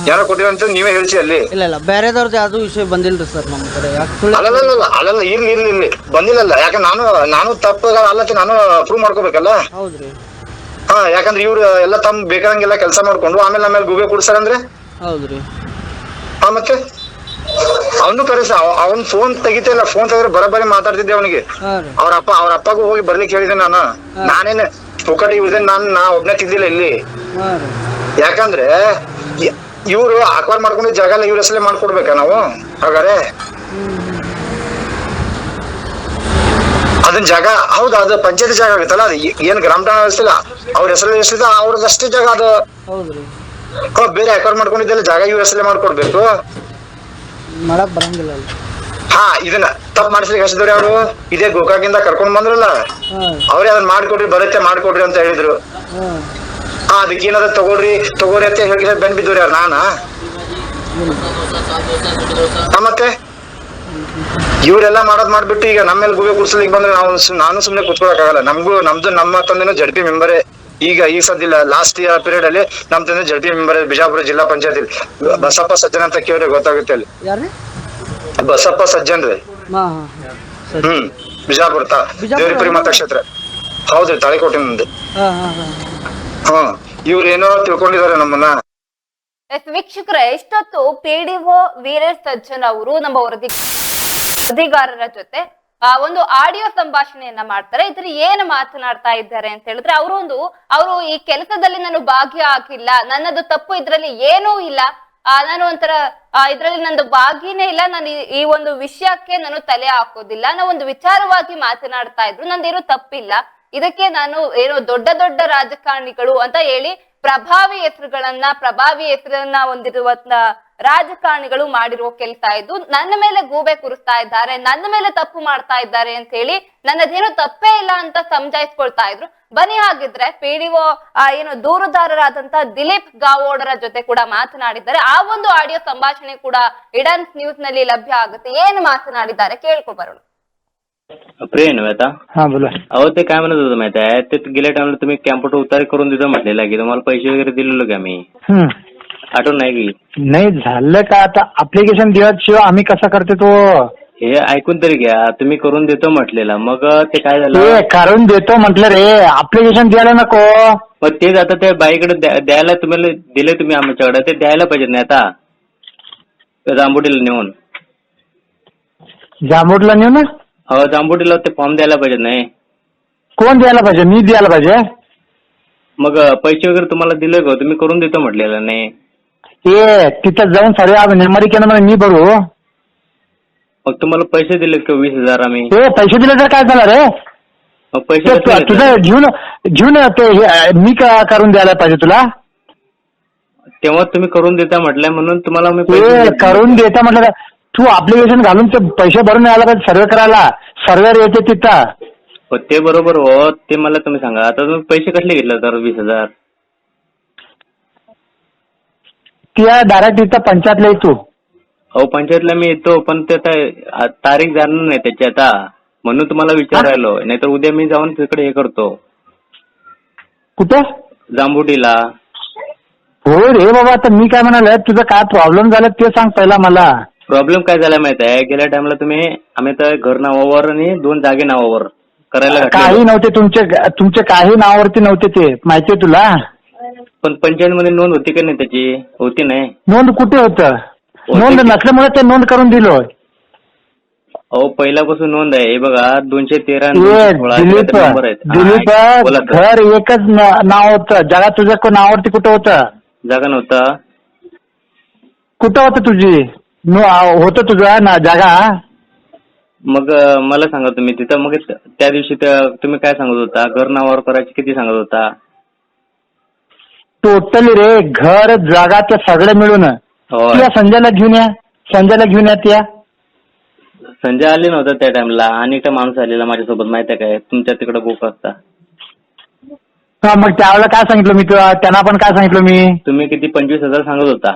Speaker 2: ಯಾರೋ ಅಂತ ನೀವೇ ಹೇಳಿ ಅಲ್ಲಿ.
Speaker 3: ಇಲ್ಲ ಇಲ್ಲ. ಬೇರೆದವ್ರದ್ದು ಯಾವ್ದು ವಿಷಯ ಬಂದಿಲ್ರಿ ಸರ್ ನಮ್ಮ ಕಡೆ.
Speaker 2: ಅಲ್ಲಲ್ಲ ಅಲ್ಲಲ್ಲ ಇರ್ಲಿ ಇರ್ಲಿ ಇರ್ಲಿ. ಬಂದಿಲ್ಲಲ್ಲ. ಯಾಕಂದ್ರೆ ನಾನು ನಾನು ತಪ್ಪು ಅಲ್ಲತ್ತೆ ನಾನು ಪ್ರೂವ್ ಮಾಡ್ಕೋಬೇಕಲ್ಲ?
Speaker 3: ಹೌದ್ರಿ.
Speaker 2: ಹಾ ಯಾಕಂದ್ರೆ ಇವ್ರು ಎಲ್ಲ ತಮ್ಮ ಬೇಕಾದಂಗೆಲ್ಲ ಕೆಲಸ ಮಾಡ್ಕೊಂಡು ಆಮೇಲೆ ಆಮೇಲೆ ಗುಬೆ ಕೊಡ್ಸಾರಂದ್ರೆ
Speaker 3: ಹೌದ್ರಿ.
Speaker 2: ಹಾ ಮತ್ತೆ? ಅವನು ಕರೆಸ ಅವನ್ ಫೋನ್ ತೆಗಿತಾ ಇಲ್ಲ ಫೋನ್ ತೆಗೆದ್ರೆ ಬರಬರಿ ಮಾತಾಡ್ತಿದ್ದೆ ಅವನಿಗೆ. ಅವ್ರ ಅಪ್ಪ ಅವ್ರ ಅಪ್ಪಗೂ ಹೋಗಿ ಬರ್ಲಿಕ್ಕೆ ಹೇಳಿದೆ ನಾನು. ನಾನೇನ್ ಪುಕಟ ಇವ್ರದೇ ನಾನು ನಾ ಒಬ್ನೇ ತಿದ್ದಿಲ್ಲ ಇಲ್ಲಿ. ಯಾಕಂದ್ರೆ ಇವ್ರು ಆಕ್ವಾರ್ ಮಾಡ್ಕೊಂಡಿದ್ದ ಜಾಗ ಎಲ್ಲ ಇವ್ರ ಹೆಸಲೇ ಮಾಡ್ಕೊಡ್ಬೇಕಾ ನಾವು? ಹಾಗಾದ್ರೆ? ಅದನ್ ಜಾಗ ಹೌದು ಅದು ಪಂಚಾಯತಿ ಜಾಗ ಆಗುತ್ತಲ್ಲ ಅದು ಏನ್ ಗ್ರಾಮ ಠಾಣ ವ್ಯವಸ್ಥೆ ಅವ್ರ ಹೆಸರಲ್ಲಿ ಎಷ್ಟಿದೆ ಅವ್ರದಷ್ಟೇ ಜಾಗ ಅದು. ಬೇರೆ ಅಕ್ವಾರ್ ಮಾಡ್ಕೊಂಡಿದ್ದೆಲ್ಲ ಜಾಗ ಇವ್ರ ಹೆಸರಲ್ಲೇ ಮಾಡ್ಕೊಡ್ಬೇಕು.
Speaker 3: ಮಾಡಕ್ ಬರಂಗಿಲ್ಲ ಅಲ್ಲ.
Speaker 2: ಹಾ ಇದನ್ನ ತಪ್ಪು ಮಾಡಿಸ್ಲಿಕ್ಕೆ ಹಚ್ಚಿದವ್ರು ಅವರು ಇದೇ ಗೋಕಾಕಿಂದ ಕರ್ಕೊಂಡ್ ಬಂದ್ರಲ್ಲ? ಅವ್ರೇ ಅದನ್ನ ಮಾಡ್ಕೊಡ್ರಿ ಬರುತ್ತೆ ಮಾಡ್ಕೊಡ್ರಿ ಅಂತ ಹೇಳಿದ್ರು.
Speaker 3: ಹಾ.
Speaker 2: ಅದಕ್ಕೆ ಏನಾದ್ರು ತಗೊಳ್ರಿ ತಗೋರಿ ಅಂತ ಹೇಳಿ ಬೆನ್ ಬಿದ್ದವ್ರಿ ಯಾರು? ನಾನ? ಮತ್ತೆ? ಇವ್ರೆಲ್ಲ ಮಾಡೋದ್ ಮಾಡ್ಬಿಟ್ಟು ಈಗ ನಮ್ಮ ಮೇಲೆ ಗುಬೆ ಕುಡ್ಸಲಿಕ್ಕೆ ಬಂದ್ರೆ ನಾವು ನಾನು ಸುಮ್ನೆ ಕುತ್ಕೊಳಕ್ಕಾಗಲ್ಲ. ನಮಗೂ ನಮ್ದು ನಮ್ಮ ತಂದೆನೂ ಜಡ್ಪಿ ಮೆಂಬರೇ. ಈಗ ಈ ಸದ್ದಿಲ್ಲ ಲಾಸ್ಟ್ ಇಯರ್ ಪೀರಿಯಡ್ ಅಲ್ಲಿ ನಮ್ ತಂದೆ ಜಡ್ಪಿ ಮೆಂಬರ್ ಬಿಜಾಪುರ ಜಿಲ್ಲಾ ಪಂಚಾಯತ್ ಬಸಪ್ಪ ಸಜ್ಜನ ಅಂತ ಕೇಳಿದ್ರೆ ಗೊತ್ತಾಗುತ್ತೆ ಅಲ್ಲಿ. ಬಸಪ್ಪ ಸಜ್ಜನ್ ರೀ. ಹ್ಮ್ ಬಿಜಾಪುರ ತಾ
Speaker 3: ದೇವ್ರಿ
Speaker 2: ದೇವ್ರಿಪುರಿ ಮತಕ್ಷೇತ್ರ ಹೌದ್ರಿ ತಾಳಿಕೋಟಿನಿಂದ.
Speaker 3: ಹಾಂ ಹಾಂ ಹಾಂ
Speaker 2: ಹ್ಮ್ ಇವ್ರು ಏನೋ ತಿಳ್ಕೊಂಡಿದಾರೆ ನಮ್ಮನ್ನ.
Speaker 1: ಎಸ್ ವೀಕ್ಷಕರೇ ಇಷ್ಟೊತ್ತು ಪಿಡಿಒ ವೀರೇಶ್ ಸಜ್ಜನ್ ಅವರು ನಮ್ಮ ವರದಿ ವರದಿಗಾರರ ಜೊತೆ ಒಂದು ಆಡಿಯೋ ಸಂಭಾಷಣೆಯನ್ನ ಮಾಡ್ತಾರೆ. ಇದ್ರ ಏನು ಮಾತನಾಡ್ತಾ ಇದ್ದಾರೆ ಅಂತ ಹೇಳಿದ್ರೆ, ಅವರು ಒಂದು, ಅವರು ಈ ಕೆಲಸದಲ್ಲಿ ನಾನು ಭಾಗ್ಯ ಆಗಿಲ್ಲ, ನನ್ನದು ತಪ್ಪು ಇದ್ರಲ್ಲಿ ಏನೂ ಇಲ್ಲ, ಆ, ನಾನು ಒಂಥರ, ಆ, ಇದ್ರಲ್ಲಿ ನಂದು ಭಾಗಿನೇ ಇಲ್ಲ, ನಾನು ಈ- ಒಂದು ವಿಷಯಕ್ಕೆ ನಾನು ತಲೆ ಹಾಕೋದಿಲ್ಲ ನಾವು ಒಂದು ವಿಚಾರವಾಗಿ ಮಾತನಾಡ್ತಾ ಇದ್ರು. ನಂದೇನು ತಪ್ಪಿಲ್ಲ. ಇದಕ್ಕೆ ನಾನು ಏನೋ ದೊಡ್ಡ ದೊಡ್ಡ ರಾಜಕಾರಣಿಗಳು ಅಂತ ಹೇಳಿ ಪ್ರಭಾವಿ ಹೆಸರುಗಳನ್ನ ಪ್ರಭಾವಿ ಹೆಸರನ್ನ ಹೊಂದಿರುವ ರಾಜಕಾರಣಿಗಳು ಮಾಡಿರುವ ಕೆಲಸ ಇದ್ದು ನನ್ನ ಮೇಲೆ ಗೂಬೆ ಕುರಿಸ್ತಾ ಇದ್ದಾರೆ ನನ್ನ ಮೇಲೆ ತಪ್ಪು ಮಾಡ್ತಾ ಇದ್ದಾರೆ ಅಂತ ಹೇಳಿ ನನ್ನದೇನು ತಪ್ಪೇ ಇಲ್ಲ ಅಂತ ಸಮಜಾಯಿಸ್ಕೊಳ್ತಾ ಇದ್ರು. ಬನಿ ಹಾಗಿದ್ರೆ ಪಿ ಡಿ ಒ ಏನು ದೂರುದಾರರಾದಂತ ದಿಲೀಪ್ ಗಾವೋಡರ ಜೊತೆ ಕೂಡ ಮಾತನಾಡಿದ್ದಾರೆ. ಆ ಒಂದು ಆಡಿಯೋ ಸಂಭಾಷಣೆ ಕೂಡ ಇಡನ್ಸ್ ನ್ಯೂಸ್ನಲ್ಲಿ ಲಭ್ಯ ಆಗುತ್ತೆ. ಏನು ಮಾತನಾಡಿದ್ದಾರೆ ಕೇಳ್ಕೊ ಬರೋಣ.
Speaker 4: प्रिय मेहता
Speaker 5: हा बोला
Speaker 4: अहो ते काय म्हणत होतं माहिती ते तुम्ही आठवण नाही की
Speaker 5: नाही झालं का? आता अप्लिकेशन दिल्याशिवाय आम्ही कसा करते तो?
Speaker 4: हे ऐकून तरी घ्या. तुम्ही करून देतो म्हटलेलं. मग ते काय झालं?
Speaker 5: करून देतो म्हटलं रे. अप्लिकेशन द्यायला नको.
Speaker 4: मग तेच आता त्या बाईकडे द्या- द्यायला तुम्हाला दिले तुम्ही आमच्याकडे. ते द्यायला पाहिजे नाही आता. त्या जांबुटीला नेऊन.
Speaker 5: जांभूटला नेऊ ना
Speaker 4: हो जांबुटीला ते फॉर्म द्यायला पाहिजे नाही.
Speaker 5: कोण द्यायला पाहिजे? मी द्यायला पाहिजे?
Speaker 4: मग पैसे वगैरे तुम्हाला दिले का? तुम्ही करून देतो म्हटलेलं नाही.
Speaker 5: ए तिथं जाऊन सर्व नेमारी केलं म्हणे मी भरू.
Speaker 4: मग तुम्हाला पैसे दिले का वीस हजार आम्ही?
Speaker 5: ए पैसे दिले तर काय झालं रे?
Speaker 4: मग पैसे
Speaker 5: ते
Speaker 4: कसले
Speaker 5: तु- तुझं? घेऊन घेऊन ते हे, मी का करून द्यायला पाहिजे तुला?
Speaker 4: तेव्हा तुम्ही करून देता म्हटलंय म्हणून तुम्हाला मी पैसे.
Speaker 5: करून देता म्हटलं का? तू अप्लिकेशन घालून ते पैसे भरून यायला पाहिजे सर्वे करायला. सर्वेर येते तिथं.
Speaker 4: हो, ते बरोबर हो ते मला तुम्ही सांगा. आता तुम्ही पैसे कसले घेतले तर वीस हजार?
Speaker 5: त्या डायरेक्ट तिथं पंचायतला येतो.
Speaker 4: हो पंचायतला मी येतो पण ते आता आ- तारीख जाणार नाही त्याची आता. म्हणून तुम्हाला विचारायलो नाहीतर उद्या मी जाऊन तिकडे हे करतो.
Speaker 5: कुठं?
Speaker 4: जांबुटीला.
Speaker 5: हो रे बाबा आता मी काय म्हणाल तुझं काय प्रॉब्लेम झाला ते सांग पहिला मला.
Speaker 4: प्रॉब्लेम काय झाला माहीत आहे? गेल्या टाइमला तुम्ही आम्ही तर घर नावावर आणि दोन जागे नावावर करायला
Speaker 5: काही. नव्हते तुमचे तुमचे काही नावावरती नव्हते ते. माहितीये तुला?
Speaker 4: पण पंचायत मध्ये नोंद होती का नाही त्याची? होती नाही.
Speaker 5: नोंद कुठे होत. नोंद नसल्यामुळे ते नोंद करून दिलो
Speaker 4: अहो पहिल्यापासून नोंद आहे. हे बघा दोनशे तेरा आणि
Speaker 5: दिलीप
Speaker 4: काहीतरी नंबर आहेत. हा,
Speaker 5: दिलीप
Speaker 4: बोला सर.
Speaker 5: घर एकच न- नाव होतं. जगा तुझ्या को- नावावरती कुठं होतं?
Speaker 4: जागा नव्हता.
Speaker 5: कुठं होतं तुझी? नो- आ, होतं तुझं ना जागा
Speaker 4: मग अं, मला सांगा तुम्ही. तिथं मग त्या दिवशी त्या- तुम्ही काय सांगत होता? घर नावावर करायची किती सांगत होता?
Speaker 5: टोटली रे घर जागा ते सगळं मिळून.
Speaker 4: होय.
Speaker 5: त्या संजयला घेऊन या संजयला घेऊन या त्या.
Speaker 4: संजय आले नव्हता त्या टाइमला आणि एक माणूस आलेला माझ्यासोबत माहिती आहे काय? तुमच्या तिकडे गोक असता.
Speaker 5: हा, मग त्यावेळेला काय सांगितलं मी तुला? त्यांना पण काय सांगितलं मी?
Speaker 4: तुम्ही किती? पंचवीस हजार सांगत होता.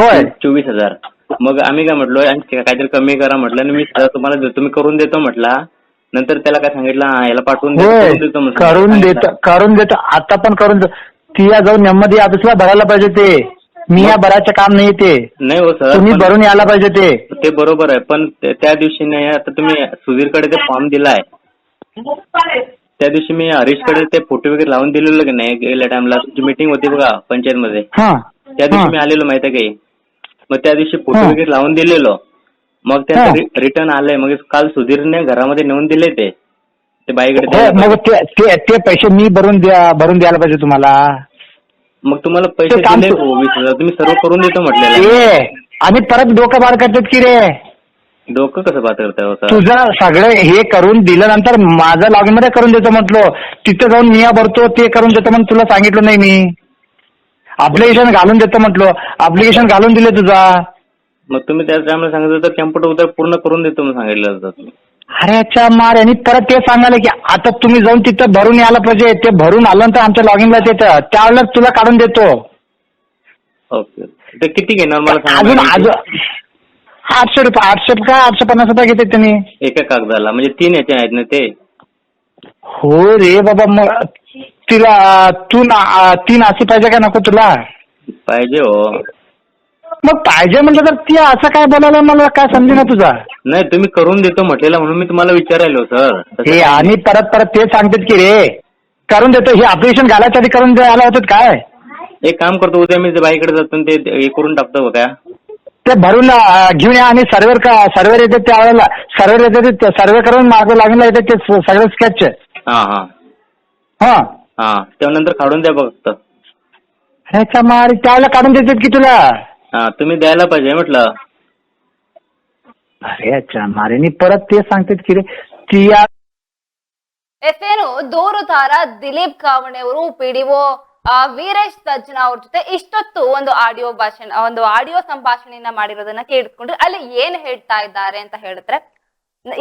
Speaker 5: होय.
Speaker 4: चोवीस हजार. मग आम्ही काय म्हटलो आणखी काहीतरी कमी करा म्हटलं आणि मी तुम्हाला देतो. मी करून देतो म्हटला. नंतर त्याला काय सांगितलं? हा, याला पाठवून देतो,
Speaker 5: होय.
Speaker 4: करून देतो म्हटलं.
Speaker 5: करून
Speaker 4: सांगितलं.
Speaker 5: देत करून देत. आता पण करून दे- ती या जाऊन नेमदी ऑफिसला भरायला पाहिजे ते. मी या भरायचं काम नाही ते.
Speaker 4: नाही हो सर
Speaker 5: तुम्ही
Speaker 4: पण-
Speaker 5: भरून यायला पाहिजे ते.
Speaker 4: ते बरोबर आहे पण ते- त्या दिवशी नाही आता तुम्ही सुधीरकडे ते फॉर्म दिलाय. त्या दिवशी मी हरीशकडे ते फोटो वगैरे लावून दिलेलं की नाही गेल्या टाइमला तुमची मीटिंग होती बघा पंचायत मध्ये
Speaker 5: हा.
Speaker 4: त्या दिवशी. मी आलेलो माहिती आहे काही मग त्या दिवशी फोटो
Speaker 5: हा.
Speaker 4: वगैरे लावून दिलेलो. मग
Speaker 5: हा.
Speaker 4: त्यांचं रिटर्न आलंय. मग काल सुधीरने घरामध्ये नेऊन दिले ते. ते बाईकडे
Speaker 5: हो मग. ते ते- ते पैसे मी भरून द्या भरून द्यायला पाहिजे तुम्हाला.
Speaker 4: मग तुम्हाला पैसे
Speaker 5: ते काम
Speaker 4: दिले
Speaker 5: तू-
Speaker 4: हो वीस हजार. तुम्ही सर्व करून देतो म्हटलेलं
Speaker 5: ए आणि परत डोकं बार करतात की रे?
Speaker 4: डोकं कसं बात करताय हो सर
Speaker 5: तुझं सगळं हे करून दिल्यानंतर माझं लॉगिनमध्ये करून देतो म्हटलो. तिथं जाऊन मिया भरतो ते करून देतो म्हणून तुला सांगितलं नाही मी. अप्लिकेशन घालून देतो म्हटलो. अप्लिकेशन घालून दिले तुझा.
Speaker 4: मग तुम्ही त्या टायमाला सांगितलं होतं कॅम्प्युटर उद्या पूर्ण करून देतो म्हणून सांगितलं होतं तुम्ही.
Speaker 5: अरे अच्छा मार. आणि परत ते सांगायला की आता तुम्ही जाऊन तिथं भरून यायला पाहिजे. ते भरून आलं तर आमच्या लॉगिनला येतं त्यावेळेला तुला काढून देतो.
Speaker 4: ओके. ते किती घेणार मला सांगा
Speaker 5: अजून
Speaker 4: ते.
Speaker 5: अजून आठशे रुपये आठशे का आठशे पन्नास रुपये घेते तुम्ही
Speaker 4: एका कागदाला. म्हणजे तीन याचे आहेत ना ते?
Speaker 5: हो रे बाबा मग तिला तू ना तीन अशी पाहिजे का नको तुला?
Speaker 4: पाहिजे हो.
Speaker 5: मग पाहिजे म्हटलं तर ती असं काय बोलायला मला काय समजे ना तुझा?
Speaker 4: नाही तुम्ही करून देतो म्हटलेला म्हणून मी तुम्हाला विचारायलो सर. तसं
Speaker 5: हे आणि परत परत ते सांगतात की रे करून देतो हे घालायच्या आधी करून द्यायला होतात काय.
Speaker 4: एक काम करतो उद्या मी बाईकडे जातो आणि ते हे करून टाकतो बघा.
Speaker 5: ते भरून अं, घेऊन या आणि सर्व्हर का सर्व्हर येते त्यावेळेला सर्व्हर येते ते सर्व्हे करून मागं लागून येते ते स- सगळं स्केच
Speaker 4: हा हा.
Speaker 5: हा.
Speaker 4: हा त्यानंतर काढून द्या फक्त.
Speaker 5: ह्याच्या मारी त्यावेळेला काढून देतात की तुला?
Speaker 4: हा तुम्ही द्यायला पाहिजे म्हटलं.
Speaker 5: अरे अच्छा मारेनी परत ते सांगतात की रे ती या-
Speaker 1: ಎಸೇನು ದೂರುದಾರ ದಿಲೀಪ್ ಕಾವಣೆ ಅವರು ಪಿಡಿಒ ವೀರೇಶ್ ಸಜ್ಜನ ಅವ್ರ ಜೊತೆ ಇಷ್ಟೊತ್ತು ಒಂದು ಆಡಿಯೋ ಭಾಷಣ ಒಂದು ಆಡಿಯೋ ಸಂಭಾಷಣೆಯನ್ನ ಮಾಡಿರೋದನ್ನ ಕೇಳಿಸ್ಕೊಂಡ್ರೆ ಅಲ್ಲಿ ಏನ್ ಹೇಳ್ತಾ ಇದ್ದಾರೆ ಅಂತ ಹೇಳಿದ್ರೆ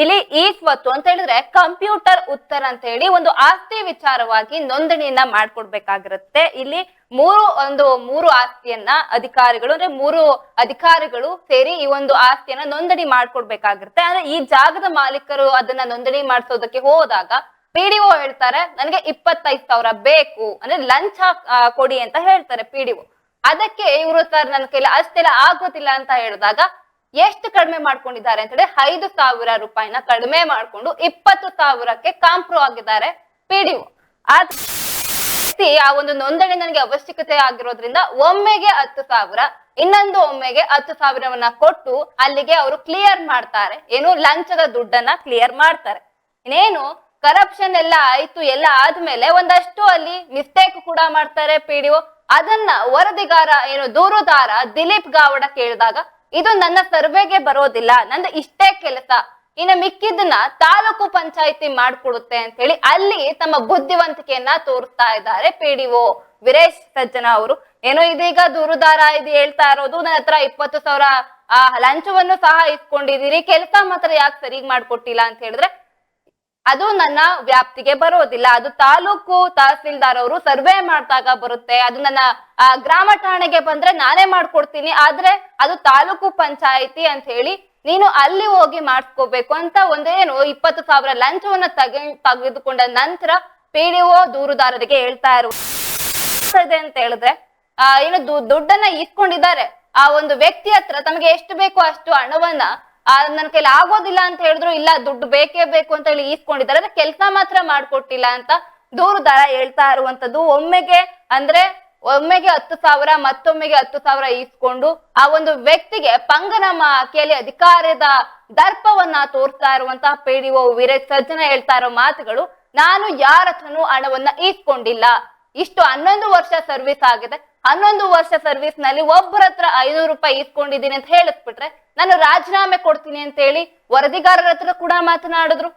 Speaker 1: ಇಲ್ಲಿ ಈ ಸ್ವತ್ತು ಅಂತ ಹೇಳಿದ್ರೆ ಕಂಪ್ಯೂಟರ್ ಉತ್ತರ ಅಂತ ಹೇಳಿ ಒಂದು ಆಸ್ತಿ ವಿಚಾರವಾಗಿ ನೋಂದಣಿಯನ್ನ ಮಾಡ್ಕೊಡ್ಬೇಕಾಗಿರುತ್ತೆ. ಇಲ್ಲಿ ಮೂರು, ಒಂದು ಮೂರು ಆಸ್ತಿಯನ್ನ ಅಧಿಕಾರಿಗಳು, ಅಂದ್ರೆ ಮೂರು ಅಧಿಕಾರಿಗಳು ಸೇರಿ ಈ ಒಂದು ಆಸ್ತಿಯನ್ನ ನೋಂದಣಿ ಮಾಡ್ಕೊಡ್ಬೇಕಾಗಿರುತ್ತೆ. ಅಂದ್ರೆ ಈ ಜಾಗದ ಮಾಲೀಕರು ಅದನ್ನ ನೋಂದಣಿ ಮಾಡಿಸೋದಕ್ಕೆ ಹೋದಾಗ ಪಿಡಿಒ ಹೇಳ್ತಾರೆ, ನನಗೆ ಇಪ್ಪತ್ತೈದು ಸಾವಿರ ಬೇಕು, ಅಂದ್ರೆ ಲಂಚ ಕೊಡಿ ಅಂತ ಹೇಳ್ತಾರೆ ಪಿಡಿಒ ಅದಕ್ಕೆ ಇವರು ಸರ್ ನನ್ನ ಕೈಲಿ ಅಷ್ಟೆಲ್ಲ ಆಗೋದಿಲ್ಲ ಅಂತ ಹೇಳಿದಾಗ ಎಷ್ಟು ಕಡಿಮೆ ಮಾಡ್ಕೊಂಡಿದ್ದಾರೆ ಅಂತ ಹೇಳಿ ಐದು ಸಾವಿರ ರೂಪಾಯಿನ ಕಡಿಮೆ ಮಾಡ್ಕೊಂಡು ಇಪ್ಪತ್ತು ಸಾವಿರಕ್ಕೆ ಕಾಂಪ್ರೋ ಆಗಿದ್ದಾರೆ ಪಿಡಿಒ ವ್ಯಕ್ತಿ ಆ ಒಂದು ನೋಂದಣಿ ನನಗೆ ಅವಶ್ಯಕತೆ ಆಗಿರೋದ್ರಿಂದ ಒಮ್ಮೆಗೆ ಹತ್ತು ಸಾವಿರ, ಇನ್ನೊಂದು ಒಮ್ಮೆಗೆ ಹತ್ತು ಸಾವಿರವನ್ನ ಕೊಟ್ಟು ಅಲ್ಲಿಗೆ ಅವರು ಕ್ಲಿಯರ್ ಮಾಡ್ತಾರೆ. ಏನು ಲಂಚದ ದುಡ್ಡನ್ನ ಕ್ಲಿಯರ್ ಮಾಡ್ತಾರೆ. ಇನ್ನೇನು ಕರಪ್ಷನ್ ಎಲ್ಲ ಆಯ್ತು, ಎಲ್ಲ ಆದ್ಮೇಲೆ ಒಂದಷ್ಟು ಅಲ್ಲಿ ಮಿಸ್ಟೇಕ್ ಕೂಡ ಮಾಡ್ತಾರೆ ಪಿಡಿಒ ಅದನ್ನ ವರದಿಗಾರ, ಏನು ದೂರುದಾರ ದಿಲೀಪ್ ಗಾವಡ ಕೇಳಿದಾಗ ಇದು ನನ್ನ ಸರ್ವೆಗೆ ಬರೋದಿಲ್ಲ, ನಂದು ಇಷ್ಟೇ ಕೆಲಸ. ಇನ್ನು ಮಿಕ್ಕಿದ್ದನ್ನ ತಾಲೂಕು ಪಂಚಾಯಿತಿ ಮಾಡ್ಕೊಡುತ್ತೆ ಅಂತ ಹೇಳಿ ಅಲ್ಲಿ ತಮ್ಮ ಬುದ್ಧಿವಂತಿಕೆಯನ್ನ ತೋರಿಸ್ತಾ ಇದ್ದಾರೆ ಪಿಡಿಒ ವೀರೇಶ್ ಸಜ್ಜನ ಅವರು. ಏನೋ ಇದೀಗ ದೂರುದಾರ ಇದು ಹೇಳ್ತಾ ಇರೋದು, ನನ್ನ ಹತ್ರ ಇಪ್ಪತ್ತು ಸಾವಿರ, ಆ, ಲಂಚವನ್ನು ಸಹ ಇಟ್ಕೊಂಡಿದ್ದೀರಿ ಕೆಲಸ ಮಾತ್ರ ಯಾಕೆ ಸರಿಗ್ ಮಾಡ್ಕೊಟ್ಟಿಲ್ಲ ಅಂತ ಹೇಳಿದ್ರೆ ಅದು ನನ್ನ ವ್ಯಾಪ್ತಿಗೆ ಬರೋದಿಲ್ಲ. ಅದು ತಾಲೂಕು ತಹಸೀಲ್ದಾರ್ ಅವರು ಸರ್ವೆ ಮಾಡಿದಾಗ ಬರುತ್ತೆ. ಅದು ನನ್ನ ಗ್ರಾಮ ಠಾಣೆಗೆ ಬಂದ್ರೆ ನಾನೇ ಮಾಡ್ಕೊಡ್ತೀನಿ. ಆದ್ರೆ ಅದು ತಾಲೂಕು ಪಂಚಾಯಿತಿ ಅಂತ ಹೇಳಿ ನೀನು ಅಲ್ಲಿ ಹೋಗಿ ಮಾಡಿಸ್ಕೋಬೇಕು ಅಂತ ಒಂದೇನು ಇಪ್ಪತ್ತು ಸಾವಿರ ಲಂಚವನ್ನ ತೆಗೆ, ತೆಗೆದುಕೊಂಡ ನಂತರ ಒ ದೂರುದಾರರಿಗೆ ಹೇಳ್ತಾ ಇರುವ ಇದೆ ಅಂತ ಹೇಳಿದ್ರೆ, ಆ ಏನು ದುಡ್ಡನ್ನ ಇಸ್ಕೊಂಡಿದ್ದಾರೆ ಆ ಒಂದು ವ್ಯಕ್ತಿ ಹತ್ರ ತಮಗೆ ಎಷ್ಟು ಬೇಕೋ ಅಷ್ಟು ಹಣವನ್ನ ನನ್ನ ಕೈಲಿ ಆಗೋದಿಲ್ಲ ಅಂತ ಹೇಳಿದ್ರು, ಇಲ್ಲ, ದುಡ್ಡು ಬೇಕೇ ಬೇಕು ಅಂತ ಹೇಳಿ ಈಸ್ಕೊಂಡಿದ್ದಾರೆ. ಅಂದ್ರೆ ಕೆಲಸ ಮಾತ್ರ ಮಾಡ್ಕೊಟ್ಟಿಲ್ಲ ಅಂತ ದೂರುದಾರ ಹೇಳ್ತಾ ಇರುವಂತದ್ದು ಒಮ್ಮೆಗೆ, ಅಂದ್ರೆ ಒಮ್ಮೆಗೆ ಹತ್ತು ಸಾವಿರ, ಮತ್ತೊಮ್ಮೆಗೆ ಹತ್ತು ಸಾವಿರ ಈಸ್ಕೊಂಡು ಆ ಒಂದು ವ್ಯಕ್ತಿಗೆ ಪಂಗನಮ್ಮ ಹಾಕಿಯಲ್ಲಿ ಅಧಿಕಾರದ ದರ್ಪವನ್ನ ತೋರಿಸ್ತಾ ಇರುವಂತಹ ಪಿಡಿಒ ವೀರೇಶ್ ಸಜ್ಜನ ಹೇಳ್ತಾ ಇರೋ ಮಾತುಗಳು, ನಾನು ಯಾರ ಹಣವನ್ನ ಈಸ್ಕೊಂಡಿಲ್ಲ. ಇಷ್ಟು ಹನ್ನೊಂದು ವರ್ಷ ಸರ್ವಿಸ್ ಆಗಿದೆ. ಹನ್ನೊಂದು ವರ್ಷ ಸರ್ವಿಸ್ನಲ್ಲಿ ಒಬ್ಬರ ಹತ್ರ ಐನೂರು ರೂಪಾಯಿ ಇಸ್ಕೊಂಡಿದ್ದೀನಿ ಅಂತ ಹೇಳಿಸ್ಬಿಟ್ರೆ ನಾನು ರಾಜೀನಾಮೆ ಕೊಡ್ತೀನಿ ಅಂತ ಹೇಳಿ ವರದಿಗಾರರ ಹತ್ರ ಕೂಡ ಮಾತನಾಡಿದ್ರು.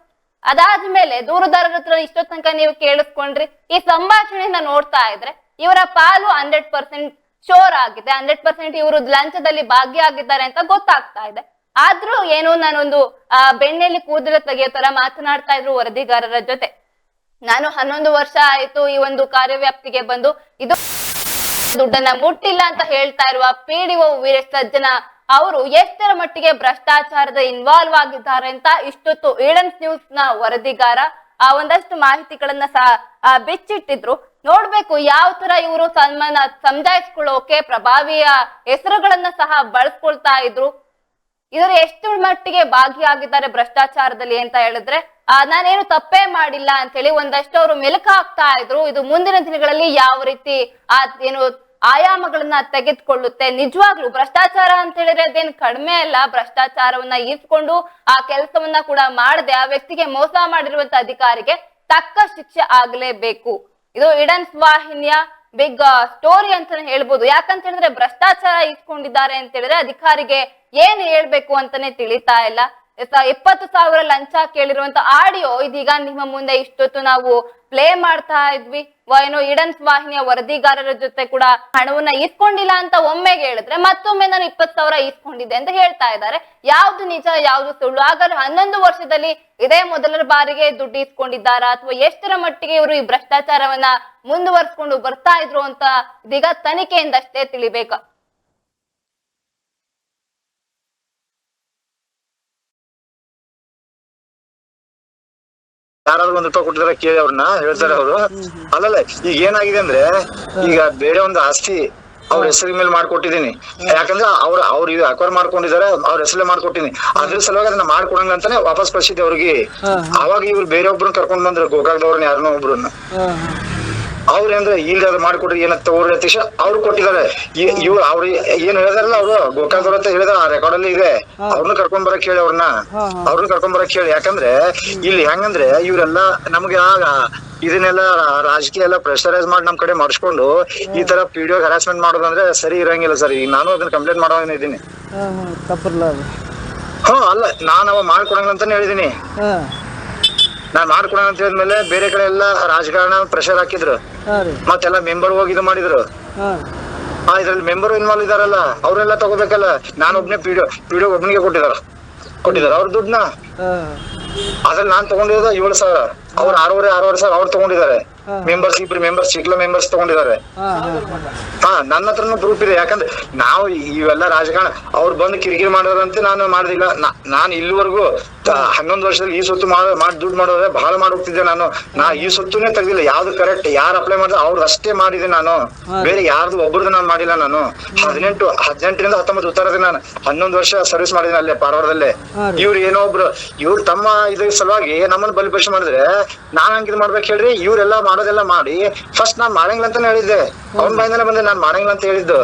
Speaker 1: ಅದಾದ್ಮೇಲೆ ದೂರುದಾರರ ಹತ್ರ ಇಷ್ಟೋ ತನಕ ನೀವು ಕೇಳಿಸ್ಕೊಂಡ್ರಿ. ಈ ಸಂಭಾಷಣೆಯನ್ನ ನೋಡ್ತಾ ಇದ್ರೆ ಇವರ ಪಾಲು ಹಂಡ್ರೆಡ್ ಪರ್ಸೆಂಟ್ ಶೋರ್ ಆಗಿದೆ. ಹಂಡ್ರೆಡ್ ಪರ್ಸೆಂಟ್ ಇವರು ಲಂಚದಲ್ಲಿ ಭಾಗಿಯಾಗಿದ್ದಾರೆ ಅಂತ ಗೊತ್ತಾಗ್ತಾ ಇದೆ. ಆದ್ರೂ ಏನೋ ನಾನೊಂದು, ಆ ಬೆಣ್ಣೆಯಲ್ಲಿ ಕೂದಲು ತೆಗೆಯೋ ತರ ಮಾತನಾಡ್ತಾ ಇದ್ರು ವರದಿಗಾರರ ಜೊತೆ. ನಾನು ಹನ್ನೊಂದು ವರ್ಷ ಆಯ್ತು ಈ ಒಂದು ಕಾರ್ಯವ್ಯಾಪ್ತಿಗೆ ಬಂದು ಇದು ದುಡ್ಡನ್ನ ಮುಟ್ಟಿಲ್ಲ ಅಂತ ಹೇಳ್ತಾ ಇರುವ ಪಿಡಿಒ ವೀರೇಶ್ ಸಜ್ಜನ ಅವರು ಎಷ್ಟರ ಮಟ್ಟಿಗೆ ಭ್ರಷ್ಟಾಚಾರದ ಇನ್ವಾಲ್ವ್ ಆಗಿದ್ದಾರೆ ಅಂತ ಇಷ್ಟೊತ್ತು ಏಡನ್ಸ್ ನ್ಯೂಸ್ನ ವರದಿಗಾರ ಆ ಒಂದಷ್ಟು ಮಾಹಿತಿಗಳನ್ನ ಸಹ ಬಿಚ್ಚಿಟ್ಟಿದ್ರು. ನೋಡ್ಬೇಕು ಯಾವ ತರ ಇವರು ಸನ್ಮಾನ ಸಮಜಾಯಿಸ್ಕೊಳ್ಳೋಕೆ ಪ್ರಭಾವಿಯ ಹೆಸರುಗಳನ್ನ ಸಹ ಬಳಸ್ಕೊಳ್ತಾ ಇದ್ರು. ಇದರ ಎಷ್ಟು ಮಟ್ಟಿಗೆ ಭಾಗಿಯಾಗಿದ್ದಾರೆ ಭ್ರಷ್ಟಾಚಾರದಲ್ಲಿ ಅಂತ ಹೇಳಿದ್ರೆ ನಾನೇನು ತಪ್ಪೇ ಮಾಡಿಲ್ಲ ಅಂತ ಹೇಳಿ ಒಂದಷ್ಟು ಅವರು ಮೆಲುಕ ಹಾಕ್ತಾ ಇದ್ರು. ಇದು ಮುಂದಿನ ದಿನಗಳಲ್ಲಿ ಯಾವ ರೀತಿ ಆ, ಏನು ಆಯಾಮಗಳನ್ನ ತೆಗೆದುಕೊಳ್ಳುತ್ತೆ? ನಿಜವಾಗ್ಲು ಭ್ರಷ್ಟಾಚಾರ ಅಂತ ಹೇಳಿದ್ರೆ ಅದೇನ್ ಕಡಿಮೆ ಅಲ್ಲ. ಭ್ರಷ್ಟಾಚಾರವನ್ನ ಈಸ್ಕೊಂಡು ಆ ಕೆಲಸವನ್ನ ಕೂಡ ಮಾಡದೆ. ಆ ವ್ಯಕ್ತಿಗೆ ಮೋಸ ಮಾಡಿರುವಂತ ಅಧಿಕಾರಿಗೆ ತಕ್ಕ ಶಿಕ್ಷೆ ಆಗ್ಲೇಬೇಕು. ಇದು ಇಡನ್ಸ್ ವಾಹಿನಿಯ ಬಿಗ್ ಸ್ಟೋರಿ ಅಂತಾನೆ ಹೇಳ್ಬೋದು. ಯಾಕಂತ ಹೇಳಿದ್ರೆ ಭ್ರಷ್ಟಾಚಾರ ಇಸ್ಕೊಂಡಿದ್ದಾರೆ ಅಂತ ಹೇಳಿದ್ರೆ ಅಧಿಕಾರಿಗೆ ಏನ್ ಹೇಳ್ಬೇಕು ಅಂತಾನೆ ತಿಳಿತಾ ಇಲ್ಲ. ಎಪ್ಪತ್ತು ಸಾವಿರ ಲಂಚ ಕೇಳಿರುವಂತ ಆಡಿಯೋ ಇದೀಗ ನಿಮ್ಮ ಮುಂದೆ ಇಷ್ಟೊತ್ತು ನಾವು ಪ್ಲೇ ಮಾಡ್ತಾ ಇದ್ವಿ. ಏನೋ ಇಡನ್ಸ್ ವಾಹಿನಿಯ ವರದಿಗಾರರ ಜೊತೆ ಕೂಡ ಹಣವನ್ನ ಇಸ್ಕೊಂಡಿಲ್ಲ ಅಂತ ಒಮ್ಮೆಗೆ ಹೇಳಿದ್ರೆ ಮತ್ತೊಮ್ಮೆ ನಾನು ಇಪ್ಪತ್ತು ಸಾವಿರ ಇಸ್ಕೊಂಡಿದ್ದೆ ಅಂತ ಹೇಳ್ತಾ ಇದ್ದಾರೆ. ಯಾವ್ದು ನಿಜ, ಯಾವ್ದು ಸುಳ್ಳು? ಹಾಗಾದ್ರೆ ಹನ್ನೊಂದು ವರ್ಷದಲ್ಲಿ ಇದೇ ಮೊದಲ ಬಾರಿಗೆ ದುಡ್ಡು ಇಸ್ಕೊಂಡಿದ್ದಾರಾ ಅಥವಾ ಎಷ್ಟರ ಮಟ್ಟಿಗೆ ಇವರು ಈ ಭ್ರಷ್ಟಾಚಾರವನ್ನ ಮುಂದುವರ್ಸ್ಕೊಂಡು ಬರ್ತಾ ಇದ್ರು ಅಂತ ಇದೀಗ ತನಿಖೆಯಿಂದಷ್ಟೇ ತಿಳಿಬೇಕು.
Speaker 2: ಯಾರಾದ್ರೂ ಒಂದು ರೂಪಾಯಿ ಕೊಟ್ಟಿದ್ರೆ ಕೇಳಿ ಅವ್ರನ್ನ ಹೇಳ್ತಾರೆ ಅವರು. ಅಲ್ಲಲ್ಲ ಈಗ ಏನಾಗಿದೆ ಅಂದ್ರೆ ಈಗ ಬೇರೆ ಒಂದು ಆಸ್ತಿ ಅವ್ರ ಹೆಸರಿನ ಮೇಲೆ ಮಾಡ್ಕೊಟ್ಟಿದೀನಿ ಯಾಕಂದ್ರೆ ಅವ್ರ ಅವ್ರ ಇದು ಅಕ್ವೈರ್ ಮಾಡ್ಕೊಂಡಿದಾರೆ ಅವ್ರ ಹೆಸರಲ್ಲೇ ಮಾಡ್ಕೊಟ್ಟಿನಿ ಅದ್ರ ಸಲುವಾಗಿ ಅದನ್ನ ಮಾಡ್ಕೊಡಂಗ ಅಂತಾನೆ ವಾಪಸ್ ಕಳ್ಸಿದ್ದೆ ಅವ್ರಿಗೆ. ಅವಾಗ ಇವ್ರು ಬೇರೆ ಒಬ್ರನ್ನ ಕರ್ಕೊಂಡ್ ಬಂದ್ರು ಗೋಕಾಕ್ದವ್ರನ್ನ ಯಾರನ್ನೋ ಒಬ್ರನ್ನ.
Speaker 3: ಹಾಂ
Speaker 2: ಇಲ್ದ ಮಾಡ್ಕೊಡ್ರಿ ಏನಂತ ತಗೋರಿ ಅತೀಶ ಅವ್ರು ಕೊಟ್ಟಿದ್ದಾರೆ. ಇವ್ರು ಅವ್ರು ಏನ್ ಹೇಳಿದಾರಲ್ಲ ಅವ್ರು? ಗೋಕಾಕ್ದವ್ರ ಅಂತ ಹೇಳಿದ ಆ ರೆಕಾರ್ಡ್ ಅಲ್ಲಿ ಇದೆ. ಅವ್ರನ್ನ ಕರ್ಕೊಂಡ್ ಬರಕ್ ಹೇಳಿ ಅವ್ರನ್ನ ಅವ್ರನ್ನ ಕರ್ಕೊಂಡ್ ಬರಕ್ ಹೇಳಿ. ಯಾಕಂದ್ರೆ ಇಲ್ಲಿ ಹೆಂಗಂದ್ರೆ ಇವ್ರೆಲ್ಲ ನಮ್ಗೆ ಆಗ ಇದನ್ನೆಲ್ಲ ರಾಜಕೀಯ ಎಲ್ಲ ಪ್ರೆಷರೈಸ್ ಮಾಡಿ ನಮ್ ಕಡೆ ಮಾಡಿಸ್ಕೊಂಡು ಈ ತರ ಪಿಡಿಒ ಹರಾಸ್ಮೆಂಟ್ ಮಾಡೋದಂದ್ರೆ ಸರಿ ಇರಂಗಿಲ್ಲ ಸರ್. ಈಗ ನಾನು ಅದನ್ನ ಕಂಪ್ಲೇಂಟ್ ಮಾಡೋ ಇದ್ದೀನಿ.
Speaker 3: ಹಾಂ
Speaker 2: ಅಲ್ಲ ನಾನು ಅವ ಮಾಡ್ಕೊಡಂಗ ಅಂತಾನೆ ಹೇಳಿದೀನಿ. ನಾನ್ ಮಾಡ್ಕೊಡೋಣ ಅಂತ ಹೇಳಿದ್ಮೇಲೆ ಬೇರೆ ಕಡೆ ಎಲ್ಲ ರಾಜಕಾರಣ ಪ್ರೆಷರ್ ಹಾಕಿದ್ರು. ಮತ್ತೆಲ್ಲ ಮೆಂಬರ್ ಹೋಗಿ ಇದು ಮಾಡಿದ್ರು.
Speaker 3: ಹಾ.
Speaker 2: ಆ ಇದ್ರಲ್ಲಿ ಮೆಂಬರ್ ಇನ್ವಾಲ್ವ್ ಇದಾರಲ್ಲ ಅವ್ರೆಲ್ಲ ತಗೋಬೇಕಲ್ಲ. ನಾನು ಒಬ್ನೇ ಪಿಡಿಒ ಪಿಡಿಒ ಒಬ್ನಿಗೆ ಕೊಟ್ಟಿದಾರ. ಕೊಟ್ಟಿದಾರ ಅವ್ರ ದುಡ್ಡನ್ನ. ಅದ್ರಲ್ಲಿ ನಾನ್ ತಗೊಂಡಿರೋದು ಏಳು ಸಾವಿರ. ಅವ್ರ ಆರೂವರೆ ಆರೂವರೆ ಸಾವಿರ ಅವ್ರು ತಗೊಂಡಿದ್ದಾರೆ. ಮೆಂಬರ್ಸ್ ಇಬ್ರು ಮೆಂಬರ್ಸ್ ಚಿಕ್ಲ ಮೆಂಬರ್ಸ್ ತಗೊಂಡಿದ್ದಾರೆ.
Speaker 3: ಹಾಂ
Speaker 2: ನನ್ನ ಹತ್ರನು ಪ್ರೂಫ್ ಇದೆ. ಯಾಕಂದ್ರೆ ನಾವು ಇವೆಲ್ಲ ರಾಜಕಾರಣ. ಅವ್ರು ಬಂದು ಕಿರಿಕಿರಿ ಮಾಡಿದ್ರಂತೆ ನಾನು ಮಾಡುದಿಲ್ಲ. ನಾನು ಇಲ್ಲಿವರೆಗೂ ಹನ್ನೊಂದು ವರ್ಷದಲ್ಲಿ ಈ ಸೊತ್ತು ಮಾಡ ಮಾಡಿ ದುಡ್ಡು ಮಾಡೋದ್ರೆ ಬಹಳ ಮಾಡೋಗ್ತಿದ್ದೆ ನಾನು. ನಾ ಈ ಸೊತ್ತುನೇ ತೆಗ್ದಿಲ್ಲ. ಯಾವ್ದು ಕರೆಕ್ಟ್ ಯಾರು ಅಪ್ಲೈ ಮಾಡಿದ್ರೆ ಅವ್ರು ಅಷ್ಟೇ ಮಾಡಿದೆ ನಾನು. ಬೇರೆ ಯಾರ್ದು ಒಬ್ರದ್ದು ನಾನು ಮಾಡಿಲ್ಲ ನಾನು. ಹದಿನೆಂಟು ಹದಿನೆಂಟರಿಂದ ಹತ್ತೊಂಬತ್ತು ಉತ್ತರದ ನಾನು ಹನ್ನೊಂದು ವರ್ಷ ಸರ್ವಿಸ್ ಮಾಡಿದ್ದೀನಿ ಅಲ್ಲೇ ಪಾರ್ವಾರದಲ್ಲೇ. ಇವ್ರು ಏನೋ ಒಬ್ರು ಇವ್ರು ತಮ್ಮ ಇದ್ರ ಸಲುವಾಗಿ ನಮ್ಮನ್ನ ಬಲಿಪಶು ಮಾಡಿದ್ರೆ ನಾನ್ ಹಂಗಿದ್ ಮಾಡ್ಬೇಕು ಹೇಳ್ರಿ. ಇವ್ರೆಲ್ಲ ಮಾಡೋದೆಲ್ಲ ಮಾಡಿ ಫಸ್ಟ್ ನಾನ್ ಮಾಡಂಗಿಲ್ಲ ಅಂತಾನೆ ಹೇಳಿದ್ದೆ. ಅವ್ನ ಬಾಯಿಂದನೇ ಬಂದೆ ನಾನ್ ಮಾಡಂಗಿಲ್ಲ ಅಂತ ಹೇಳಿದ್ದು.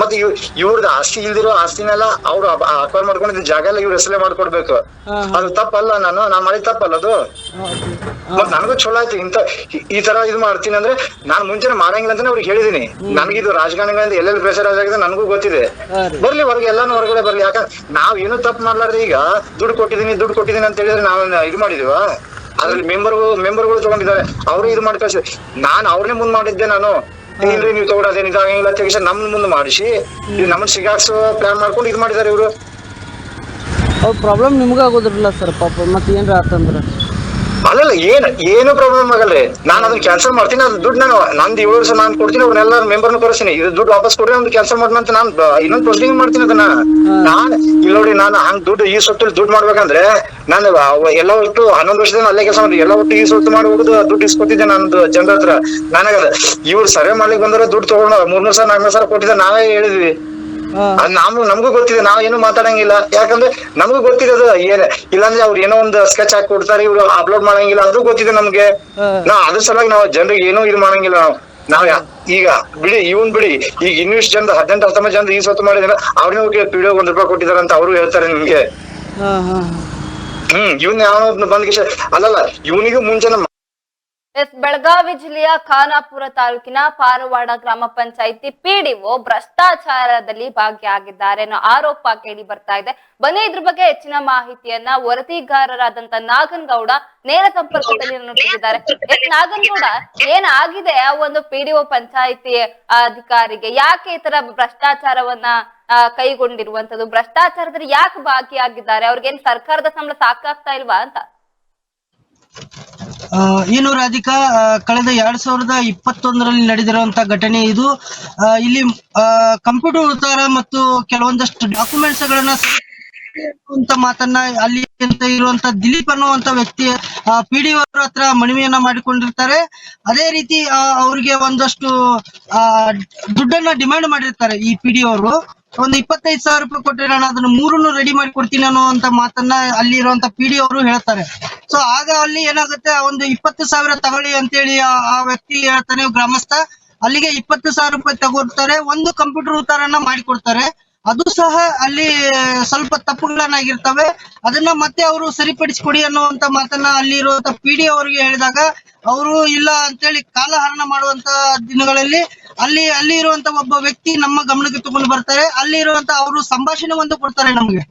Speaker 2: ಮತ್ತೆ ಇವ್ ಇವ್ರದ್ದು ಆಸ್ತಿ ಇಲ್ದಿರೋ ಆಸ್ತಿನೆಲ್ಲ ಅವ್ರು ಅಕ್ವೈರ್ ಮಾಡ್ಕೊಂಡಿದ್ದ ಜಾಗ ಎಲ್ಲ ಇವ್ರ ಹೆಸರೇ ಮಾಡ್ಕೊಡ್ಬೇಕು. ಅದು ತಪ್ಪಲ್ಲ ನಾನು ನಾನು ಮಾಡಿದ ತಪ್ಪಲ್ಲ ಅದು? ಮತ್ ನನಗೂ ಚಲೋ ಆಯ್ತು ಇಂತ ಈ- ತರ ಇದು ಮಾಡ್ತೀನಿ ಅಂದ್ರೆ ನಾನ್ ಮುಂಚೆನೆ ಮಾಡಂಗಿಲ್ಲ ಅಂತಾನೆ ಅವ್ರಿಗೆ ಹೇಳಿದೀನಿ. ನನಗಿದು ರಾಜಕಾರಣಿಗಳಿಂದ ಎಲ್ಲೆಲ್ಲಿ ಪ್ರೆಷರ್ ಆಗಿದೆ ನನಗೂ ಗೊತ್ತಿದೆ. ಬರ್ಲಿ ಹೊರಗೆ ಎಲ್ಲಾನು ಹೊರಗಡೆ ಬರ್ಲಿ. ಯಾಕಂದ್ರೆ ನಾವ್ ಏನು ತಪ್ಪು ಮಾಡ್ಲಾರ್ದೆ ಈಗ ದುಡ್ಡು ಕೊಟ್ಟಿದೀನಿ ದುಡ್ಡು ಕೊಟ್ಟಿದೀನಿ ಅಂತ ಹೇಳಿದ್ರೆ ನಾವ್ ಇದು ಮಾಡಿದೀವ? ಅದ್ರಲ್ಲಿ ಮೆಂಬರ್ ಮೆಂಬರ್ಗಳು ತಗೊಂಡಿದ್ದಾರೆ. ಅವರು ಇದು ಮಾಡಿ ಕಳ್ಸಿ. ನಾನ್ ಅವ್ರನ್ನೇ ಮುಂದ್ ಮಾಡಿದ್ದೆ ನಾನು. ಇಲ್ರಿ ನೀವು ತಗೊಳೋದೇನು ಇದಾಗಂಗಿಲ್ಲ ತೆಗಿಸಿ ನಮ್ ಮುಂದ್ ಮಾಡಿಸಿ. ಇದು ನಮ್ಮನ್ನ ಸಿಗಾಕ್ಸೋ ಪ್ಲಾನ್ ಮಾಡ್ಕೊಂಡು ಇದು ಮಾಡಿದ್ದಾರೆ ಇವರು.
Speaker 3: ಅವ್ರ ಪ್ರಾಬ್ಲಮ್ ನಿಮ್ಗೆ ಆಗೋದಿರಲ್ಲ ಸರ್ ಪಾಪ ಮತ್ತೆ ಏನ್ರ ಆತಂದ್ರೆ?
Speaker 2: ಅಲ್ಲಲ್ಲ ಏನ್ ಏನು ಪ್ರಾಬ್ಲಮ್ ಆಗಲ್ರಿ? ನಾನು ಅದನ್ನ ಕ್ಯಾನ್ಸಲ್ ಮಾಡ್ತೀನಿ ಅದು ದುಡ್ಡು ನಾನು ನಂದು ಏಳು ವರ್ಷ ನಾನು ಕೊಡ್ತೀನಿ ಅವ್ರನ್ನೆಲ್ಲ ಮೆಂಬರ್ನ ಕರೆಸ್ತೀನಿ ಇದು ದುಡ್ಡು ವಾಪಸ್ ಕೊಡ್ರಿ ಅಂದ್ ಕ್ಯಾನ್ಸಲ್ ಮಾಡ್ತೀನಿ ಅಂತ ನಾನು ಇನ್ನೊಂದು ಪ್ರೊಸೀಡಿಂಗ್ ಮಾಡ್ತೀನಿ ಅದನ್ನ. ನಾನ್ ಇಲ್ಲ ನೋಡಿ ನಾನು ಹಂಗ್ ದುಡ್ಡು ಈ ಸೊತ್ತು ದುಡ್ಡು ಮಾಡ್ಬೇಕಂದ್ರೆ ನಾನು ಎಲ್ಲ ಒಟ್ಟು ಹನ್ನೊಂದು ವರ್ಷದಿಂದ ಅಲ್ಲೇ ಕೆಲಸ ಮಾಡಿ ಎಲ್ಲ ಒಟ್ಟು ಈ ಸೊತ್ತು ಮಾಡಿ ಹೋಗುದು ದುಡ್ಡು ಇಸ್ಕೊತಿದ್ದೆ ನಂದು ಜನರ ಹತ್ರ. ನನಗದ ಇವ್ರು ಸರ್ವೆ ಮಾಡ್ಲಿಕ್ಕೆ ಬಂದ್ರೆ ದುಡ್ಡು ತಗೊಂಡು ಮೂರ್ನೂರು ಸಾವಿರ ನಾಲ್ಕು ಸಾವಿರ ಕೊಟ್ಟಿದ್ದೆ ನಾವೇ ಹೇಳಿದ್ವಿ. ನಮ್ಗೂ ನಮಗೂ ಗೊತ್ತಿದೆ ನಾವ್ ಏನು ಮಾತಾಡಂಗಿಲ್ಲ. ಯಾಕಂದ್ರೆ ನಮಗೂ ಗೊತ್ತಿದೆ ಅದು ಏನ್ ಇಲ್ಲಾಂದ್ರೆ ಅವ್ರು ಏನೋ ಒಂದು ಸ್ಕೆಚ್ ಹಾಕಿ ಕೊಡ್ತಾರೆ ಇವ್ರು ಅಪ್ಲೋಡ್ ಮಾಡಂಗಿಲ್ಲ ಅದು ಗೊತ್ತಿದೆ ನಮ್ಗೆ.
Speaker 3: ನಾ
Speaker 2: ನಾವ್ ಅದ್ರ ಸಲುವಾಗಿ ನಾವು ಜನರಿಗೆ ಏನೂ ಇದು ಮಾಡಂಗಿಲ್ಲ ನಾವು. ನಾವ್ ಈಗ ಬಿಡಿ ಇವನ್ ಬಿಡಿ ಈಗ ಇನ್ನಿಷ್ಟು ಜನ ಹದಿನೆಂಟು ಹತ್ತೊಂಬತ್ತು ಜನ ಈ ಸೊತ್ತು ಮಾಡಿದ್ರೆ ಅವ್ರನ್ನ ಹೋಗಿ ಪಿಡಿಯೋ ಒಂದ್ ರೂಪಾಯಿ ಕೊಟ್ಟಿದಾರೆ ಅಂತ ಅವರು ಹೇಳ್ತಾರೆ ನಿಮ್ಗೆ. ಹ್ಮ್ ಇವನ್ ಯಾವ ಬಂದ್ ಅಲ್ಲಲ್ಲ ಇವನಿಗೂ ಮುಂಚೆನೆ
Speaker 1: ಎಸ್, ಬೆಳಗಾವಿ ಜಿಲ್ಲೆಯ ಖಾನಾಪುರ ತಾಲೂಕಿನ ಪಾರವಾಡ ಗ್ರಾಮ ಪಂಚಾಯಿತಿ ಪಿಡಿಒ ಭ್ರಷ್ಟಾಚಾರದಲ್ಲಿ ಭಾಗಿಯಾಗಿದ್ದಾರೆ ಅನ್ನೋ ಆರೋಪ ಕೇಳಿ ಬರ್ತಾ ಇದೆ. ಬನ್ನಿ ಇದ್ರ ಬಗ್ಗೆ ಹೆಚ್ಚಿನ ಮಾಹಿತಿಯನ್ನ ವರದಿಗಾರರಾದಂತ ನಾಗನಗೌಡ ನೇರ ಸಂಪರ್ಕದಲ್ಲಿ ನೀಡಿದ್ದಾರೆ ಎಸ್, ನಾಗನಗೌಡ ಏನಾಗಿದೆ ಆ ಒಂದು ಪಿಡಿಒ ಪಂಚಾಯಿತಿ ಅಧಿಕಾರಿಗೆ? ಯಾಕೆ ಈ ತರ ಭ್ರಷ್ಟಾಚಾರವನ್ನ ಕೈಗೊಂಡಿರುವಂತದ್ದು ಭ್ರಷ್ಟಾಚಾರದಲ್ಲಿ ಯಾಕೆ ಭಾಗಿಯಾಗಿದ್ದಾರೆ? ಅವ್ರಿಗೇನ್ ಸರ್ಕಾರದ ಸಂಬಳ ಸಾಕಾಗ್ತಾ ಇಲ್ವಾ ಅಂತ?
Speaker 6: ಏನು ರಾಧಿಕಾ ಕಳೆದ ಎರಡ್ ಸಾವಿರದ ಇಪ್ಪತ್ತೊಂದರಲ್ಲಿ ನಡೆದಿರುವಂತ ಘಟನೆ ಇದು. ಇಲ್ಲಿ ಕಂಪ್ಯೂಟರ್ ಉತ್ತಾರ ಮತ್ತು ಕೆಲವೊಂದಷ್ಟು ಡಾಕ್ಯುಮೆಂಟ್ಸ್ ಗಳನ್ನ ಅಂತ ಮಾತನ್ನ ಅಲ್ಲಿ ಇರುವಂತ ದಿಲೀಪ್ ಅನ್ನುವಂತ ವ್ಯಕ್ತಿ ಪಿ ಡಿ ಅವರ ಹತ್ರ ಮನವಿಯನ್ನ ಮಾಡಿಕೊಂಡಿರ್ತಾರೆ. ಅದೇ ರೀತಿ ಅವ್ರಿಗೆ ಒಂದಷ್ಟು ಆ, ದುಡ್ಡನ್ನ ಡಿಮ್ಯಾಂಡ್ ಮಾಡಿರ್ತಾರೆ ಈ ಪಿ ಅವರು. ಒಂದು ಇಪ್ಪತ್ತೈದು ಸಾವಿರ ರೂಪಾಯಿ ಕೊಟ್ಟರೆ ನಾನು ಅದನ್ನ ಮೂರನ್ನು ರೆಡಿ ಮಾಡಿ ಕೊಡ್ತೀನಿ ಅನ್ನೋ ಅಂತ ಮಾತನ್ನ ಅಲ್ಲಿ ಇರುವಂತ ಪಿ ಡಿ ಅವರು ಹೇಳ್ತಾರೆ. ಸೊ ಆಗ ಅಲ್ಲಿ ಏನಾಗುತ್ತೆ ಒಂದು ಇಪ್ಪತ್ತು ಸಾವಿರ ತಗೊಳ್ಳಿ ಅಂತೇಳಿ ಆ ವ್ಯಕ್ತಿ ಹೇಳ್ತಾನೆ, ಗ್ರಾಮಸ್ಥ. ಅಲ್ಲಿಗೆ ಇಪ್ಪತ್ತು ಸಾವಿರ ರೂಪಾಯಿ ತಗೊಳ್ತಾರೆ ಒಂದು ಕಂಪ್ಯೂಟರ್ ಉತ್ತಾರನ್ನ ಮಾಡಿಕೊಡ್ತಾರೆ ಅದು ಸಹ ಅಲ್ಲಿ ಸ್ವಲ್ಪ ತಪ್ಪುಗಳನ್ನಾಗಿರ್ತವೆ. ಅದನ್ನ ಮತ್ತೆ ಅವರು ಸರಿಪಡಿಸಿಕೊಡಿ ಅನ್ನುವಂತ ಮಾತನ್ನ ಅಲ್ಲಿ ಇರುವಂತ ಪಿ ಡಿ ಅವರಿಗೆ ಹೇಳಿದಾಗ, ಅವರು ಇಲ್ಲ ಅಂತೇಳಿ ಕಾಲಹರಣ ಮಾಡುವಂತ ದಿನಗಳಲ್ಲಿ ಅಲ್ಲಿ ಅಲ್ಲಿ ಇರುವಂತ ಒಬ್ಬ ವ್ಯಕ್ತಿ ನಮ್ಮ ಗಮನಕ್ಕೆ ತಗೊಂಡು ಬರ್ತಾರೆ. ಅಲ್ಲಿ ಇರುವಂತ ಅವರು ಸಂಭಾಷಣೆ ಒಂದು ಕೊಡ್ತಾರೆ ನಮ್ಗೆ.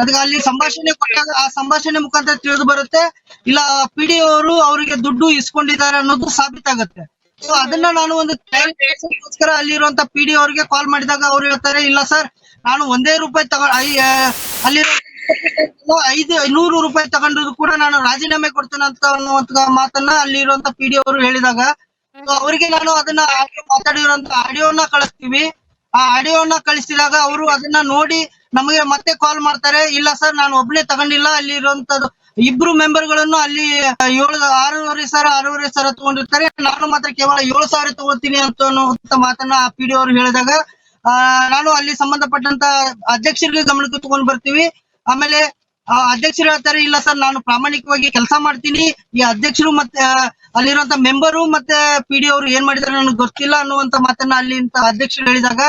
Speaker 6: ಅದಕ್ಕೆ ಅಲ್ಲಿ ಸಂಭಾಷಣೆ ಕೊಟ್ಟಾಗ ಆ ಸಂಭಾಷಣೆ ಮುಖಾಂತರ ತಿಳಿದು ಬರುತ್ತೆ. ಇಲ್ಲ ಪಿ ಡಿ ಅವರು ಅವರಿಗೆ ದುಡ್ಡು ಇಸ್ಕೊಂಡಿದ್ದಾರೆ ಅನ್ನೋದು ಸಾಬೀತಾಗುತ್ತೆ ಸೊ ಅದನ್ನ ನಾನು ಒಂದು ಕ್ಲಾರಿಫಿಕೇಶನ್ಗೋಸ್ಕರ ಅಲ್ಲಿರುವಂತ ಪಿ ಡಿ ಅವರಿಗೆ ಕಾಲ್ ಮಾಡಿದಾಗ ಅವ್ರು ಹೇಳ್ತಾರೆ, ಇಲ್ಲ ಸರ್, ನಾನು ಒಂದೇ ರೂಪಾಯಿ ತಗೊಂಡ್ ಅಲ್ಲಿರೋ ಐದು, ನೂರು ರೂಪಾಯಿ ತಗೊಂಡ್ರು ಕೂಡ ನಾನು ರಾಜೀನಾಮೆ ಕೊಡ್ತೇನೆ ಅಂತ ಅನ್ನುವಂತ ಮಾತನ್ನ ಅಲ್ಲಿರುವಂತ ಪಿ ಡಿ ಅವರು ಹೇಳಿದಾಗ ಅವರಿಗೆ ನಾನು ಅದನ್ನ ಮಾತಾಡಿರುವಂತ ಆಡಿಯೋನ ಕಳಿಸ್ತೀವಿ. ಆ ಆಡಿಯೋನ ಕಳಿಸಿದಾಗ ಅವರು ಅದನ್ನ ನೋಡಿ ನಮಗೆ ಮತ್ತೆ ಕಾಲ್ ಮಾಡ್ತಾರೆ. ಇಲ್ಲ ಸರ್ ನಾನು ಒಬ್ನೇ ತಗೊಂಡಿಲ್ಲ. ಅಲ್ಲಿ ಇರುವಂತದ್ದು ಇಬ್ರು ಮೆಂಬರ್ಗಳನ್ನು ಅಲ್ಲಿ ಏಳು ಆರೂವರೆ ಸಾವಿರ ಆರೂವರೆ ಸಾವಿರ ತಗೊಂಡಿರ್ತಾರೆ. ನಾನು ಮಾತ್ರ ಕೇವಲ ಏಳು ಸಾವಿರ ತಗೋತೀನಿ ಅಂತ ಅನ್ನುವಂತ ಮಾತನ್ನ ಪಿ ಡಿ ಅವರು ಹೇಳಿದಾಗ ಆ, ನಾನು ಅಲ್ಲಿ ಸಂಬಂಧಪಟ್ಟಂತ ಅಧ್ಯಕ್ಷರಿಗೆ ಗಮನಕ್ಕೆ ತಗೊಂಡ್ ಬರ್ತೀವಿ. ಆಮೇಲೆ ಅಧ್ಯಕ್ಷರು ಹೇಳ್ತಾರೆ ಇಲ್ಲ ಸರ್ ನಾನು ಪ್ರಾಮಾಣಿಕವಾಗಿ ಕೆಲಸ ಮಾಡ್ತೀನಿ. ಈ ಅಧ್ಯಕ್ಷರು ಮತ್ತೆ ಆ, ಅಲ್ಲಿರುವಂತ ಮೆಂಬರು ಮತ್ತೆ ಪಿ ಡಿ ಅವರು ಏನ್ ಮಾಡಿದಾರೆ ನನಗೆ ಗೊತ್ತಿಲ್ಲ ಅನ್ನುವಂತ ಮಾತನ್ನ ಅಲ್ಲಿ ಅಧ್ಯಕ್ಷರು ಹೇಳಿದಾಗ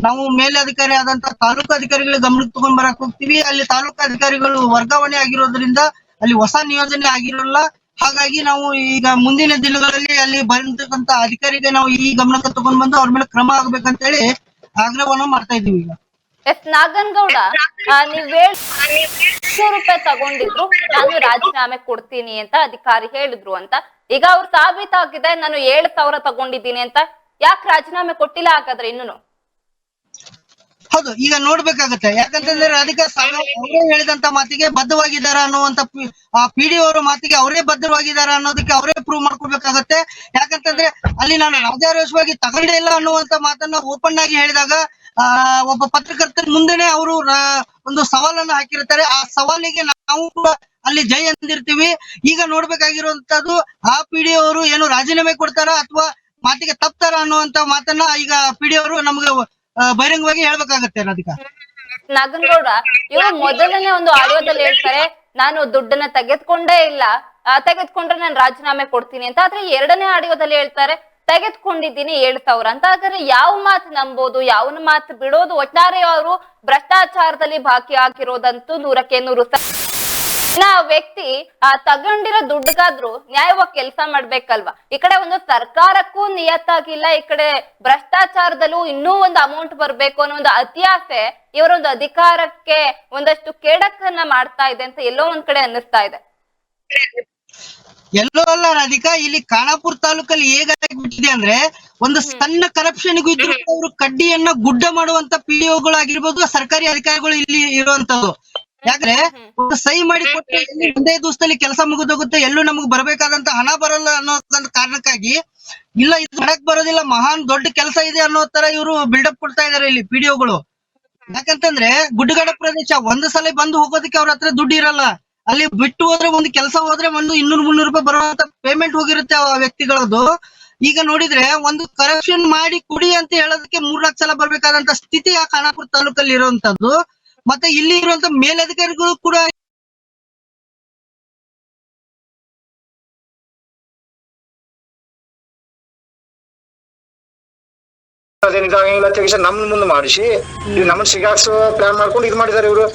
Speaker 6: ನಾವು ಮೇಲಧಿಕಾರಿ ಆದಂತ ತಾಲೂಕು ಅಧಿಕಾರಿಗಳ ಗಮನಕ್ಕೆ ತಗೊಂಡ್ ಬರಕ್ ಹೋಗ್ತೀವಿ. ಅಲ್ಲಿ ತಾಲೂಕು ಅಧಿಕಾರಿಗಳು ವರ್ಗಾವಣೆ ಆಗಿರೋದ್ರಿಂದ ಅಲ್ಲಿ ಹೊಸ ನಿಯೋಜನೆ ಆಗಿರಲ್ಲ. ಹಾಗಾಗಿ ನಾವು ಈಗ ಮುಂದಿನ ದಿನಗಳಲ್ಲಿ ಅಲ್ಲಿ ಬಂದಿರತಕ್ಕಂತ ಅಧಿಕಾರಿಗೆ ನಾವು ಈ ಗಮನಕ್ಕೆ ತಗೊಂಡ್ ಬಂದು ಅವ್ರ ಮೇಲೆ ಕ್ರಮ ಆಗ್ಬೇಕಂತ ಹೇಳಿ ಆಗ್ರಹವನ್ನು ಮಾಡ್ತಾ ಇದೀವಿ ಈಗ.
Speaker 1: ಎಸ್ ನಾಗನ್ಗೌಡ. ನೀವ್ ಲಕ್ಷ ರೂಪಾಯಿ ತಗೊಂಡಿದ್ರು. ನಾನು ರಾಜೀನಾಮೆ ಕೊಡ್ತೀನಿ ಅಂತ ಅಧಿಕಾರಿ ಹೇಳಿದ್ರು ಅಂತ. ಈಗ ಅವ್ರ ಸಾಬೀತಾಗಿದೆ ನಾನು ಏಳು ಸಾವಿರ ತಗೊಂಡಿದ್ದೀನಿ ಅಂತ. ಯಾಕೆ ರಾಜೀನಾಮೆ ಕೊಟ್ಟಿಲ್ಲ ಹಾಗಾದ್ರೆ ಇನ್ನು
Speaker 6: ಹೌದು ಈಗ ನೋಡ್ಬೇಕಾಗತ್ತೆ. ಯಾಕಂತಂದ್ರೆ ರಾಧಿಕಾ ಸಾಗರ್ ಅವರೇ ಹೇಳಿದಂತ ಮಾತಿಗೆ ಬದ್ಧವಾಗಿದ್ದಾರಾ ಅನ್ನುವಂತ ಪಿ ಡಿ ಅವರ ಮಾತಿಗೆ ಅವರೇ ಬದ್ಧವಾಗಿದ್ದಾರಾ ಅನ್ನೋದಕ್ಕೆ ಅವರೇ ಪ್ರೂವ್ ಮಾಡ್ಕೋಬೇಕಾಗತ್ತೆ. ಯಾಕಂತಂದ್ರೆ ಅಲ್ಲಿ ನಾನು ರಾಜಾರೋಷವಾಗಿ ತಗೊಂಡೇ ಇಲ್ಲ ಅನ್ನುವಂತ ಮಾತನ್ನ ಓಪನ್ ಆಗಿ ಹೇಳಿದಾಗ ಆ, ಒಬ್ಬ ಪತ್ರಕರ್ತರ ಮುಂದೆನೆ ಅವರು ಒಂದು ಸವಾಲನ್ನ ಹಾಕಿರ್ತಾರೆ ಆ ಸವಾಲಿಗೆ ನಾವು ಅಲ್ಲಿ ಜೈ ಅಂದಿರ್ತೀವಿ. ಈಗ ನೋಡ್ಬೇಕಾಗಿರುವಂತದ್ದು ಆ ಪಿ ಡಿ ಅವರು ಏನು ರಾಜೀನಾಮೆ ಕೊಡ್ತಾರ ಅಥವಾ ಮಾತಿಗೆ ತಪ್ತಾರ ಅನ್ನುವಂತ ಮಾತನ್ನ ಈಗ ಪಿ ಡಿ ಅವರು ನಮ್ಗೆ ಬಹಿರಂಗವಾಗಿ ಹೇಳ್ಬೇಕಾಗತ್ತೆ ರಾಧಿಕಾ
Speaker 1: ನಾಗನಗೌಡ ಇವರು ಮೊದಲನೇ ಒಂದು ಆಡಿಯೋದಲ್ಲಿ ಹೇಳ್ತಾರೆ, ನಾನು ದುಡ್ಡನ್ನ ತೆಗೆದುಕೊಂಡೇ ಇಲ್ಲ. ತೆಗೆದುಕೊಂಡ್ರೆ ನಾನು ರಾಜೀನಾಮೆ ಕೊಡ್ತೀನಿ ಅಂತ. ಆದ್ರೆ ಎರಡನೇ ಆಡಿಯೋದಲ್ಲಿ ಹೇಳ್ತಾರೆ ತೆಗೆದುಕೊಂಡಿದ್ದೀನಿ ಹೇಳ್ತಾವ್ರ ಅಂತ. ಹಾಗಾದ್ರೆ ಯಾವ ಮಾತು ನಂಬೋದು, ಯಾವನ ಮಾತು ಬಿಡೋದು? ಒಟ್ಟಾರೆ ಅವರು ಭ್ರಷ್ಟಾಚಾರದಲ್ಲಿ ಭಾಗಿಯಾಗಿರೋದಂತೂ ನೂರಕ್ಕೆ ನೂರು ಆ ವ್ಯಕ್ತಿ, ಆ ತಗೊಂಡಿರೋ ದುಡ್ಡುಗಾದ್ರೂ ನ್ಯಾಯವಾಗಿ ಕೆಲಸ ಮಾಡ್ಬೇಕಲ್ವಾ? ಈ ಕಡೆ ಒಂದು ಸರ್ಕಾರಕ್ಕೂ ನಿಯತ್ತಾಗಿಲ್ಲ, ಈ ಕಡೆ ಭ್ರಷ್ಟಾಚಾರದಲ್ಲೂ ಇನ್ನೂ ಒಂದು ಅಮೌಂಟ್ ಬರ್ಬೇಕು ಅನ್ನೋ ಒಂದು ಅತಿಯಾಸೆ ಇವರೊಂದು ಅಧಿಕಾರಕ್ಕೆ ಒಂದಷ್ಟು ಕೆಡಕನ್ನ ಮಾಡ್ತಾ ಇದೆ ಅಂತ ಎಲ್ಲೋ ಒಂದ್ ಕಡೆ ಅನ್ನಿಸ್ತಾ ಇದೆ.
Speaker 6: ಎಲ್ಲೋ ಅಲ್ಲ ರಾಧಿಕಾ ಇಲ್ಲಿ ಖಾನಾಪುರ ತಾಲೂಕಲ್ಲಿ ಹೇಗಾಗ್ಬಿಟ್ಟಿದೆ ಅಂದ್ರೆ ಒಂದು ಸಣ್ಣ ಕರಪ್ಷನ್ ಇದ್ರು ಅವರು ಕಡ್ಡಿಯನ್ನ ಗುಡ್ಡ ಮಾಡುವಂತ ಪಿಡಿಒಗಳು ಆಗಿರ್ಬೋದು ಸರ್ಕಾರಿ ಅಧಿಕಾರಿಗಳು ಇಲ್ಲಿ ಇರುವಂತದ್ದು ಯಾಕಂದ್ರೆ ಒಂದು ಸಹಿ ಮಾಡಿ ಕೊಟ್ಟು ಎಲ್ಲಿ ಒಂದೇ ದಿವಸದಲ್ಲಿ ಕೆಲಸ ಮುಗಿದೋಗುತ್ತೆ ಎಲ್ಲೂ ನಮಗ್ ಬರಬೇಕಾದಂತ ಹಣ ಬರಲ್ಲ ಅನ್ನೋ ಕಾರಣಕ್ಕಾಗಿ ಇಲ್ಲ ಇದು ಮಾಡಕ್ ಬರೋದಿಲ್ಲ ಮಹಾನ್ ದೊಡ್ಡ ಕೆಲಸ ಇದೆ ಅನ್ನೋ ತರ ಇವರು ಬಿಲ್ಡಪ್ ಕೊಡ್ತಾ ಇದಾರೆ ಇಲ್ಲಿ ಪಿಡಿಒಗಳು ಯಾಕಂತಂದ್ರೆ ಗುಡ್ಡಗಾಡ ಪ್ರದೇಶ ಒಂದ್ ಸಲ ಬಂದು ಹೋಗೋದಕ್ಕೆ ಅವ್ರ ಹತ್ರ ದುಡ್ಡು ಇರಲ್ಲ. ಅಲ್ಲಿ ಬಿಟ್ಟು ಹೋದ್ರೆ ಒಂದು ಕೆಲಸ ಹೋದ್ರೆ ಒಂದು ಇನ್ನೂರು ಮುನ್ನೂರು ರೂಪಾಯಿ ಬರುವಂತ ಪೇಮೆಂಟ್ ಹೋಗಿರುತ್ತೆ ಆ ವ್ಯಕ್ತಿಗಳದ್ದು. ಈಗ ನೋಡಿದ್ರೆ ಒಂದು ಕರಪ್ಷನ್ ಮಾಡಿ ಕುಡಿ ಅಂತ ಹೇಳೋದಕ್ಕೆ ಮೂರ್ ಲಕ್ಷ ಸಲ ಬರ್ಬೇಕಾದಂತ ಸ್ಥಿತಿ ಆ ಖಾನಾಪುರ ತಾಲೂಕಲ್ಲಿ ಇರುವಂತದ್ದು. ಮತ್ತೆ ಇಲ್ಲಿ ಇರುವಂತ ಮೇಲಧಿಕಾರಿಗಳು ಕೂಡ
Speaker 2: ಅದೇನ್ ಇಲ್ಲ, ತೆಗಿಸಿ ನಮ್ ಮುಂದೆ ಮಾಡಿಸಿ. ನಮ್ಮನ್ನ ಸಿಗಾಕ್ಸೋ ಪ್ಲಾನ್ ಮಾಡ್ಕೊಂಡು ಇದು ಮಾಡಿದಾರೆ ಇವರು.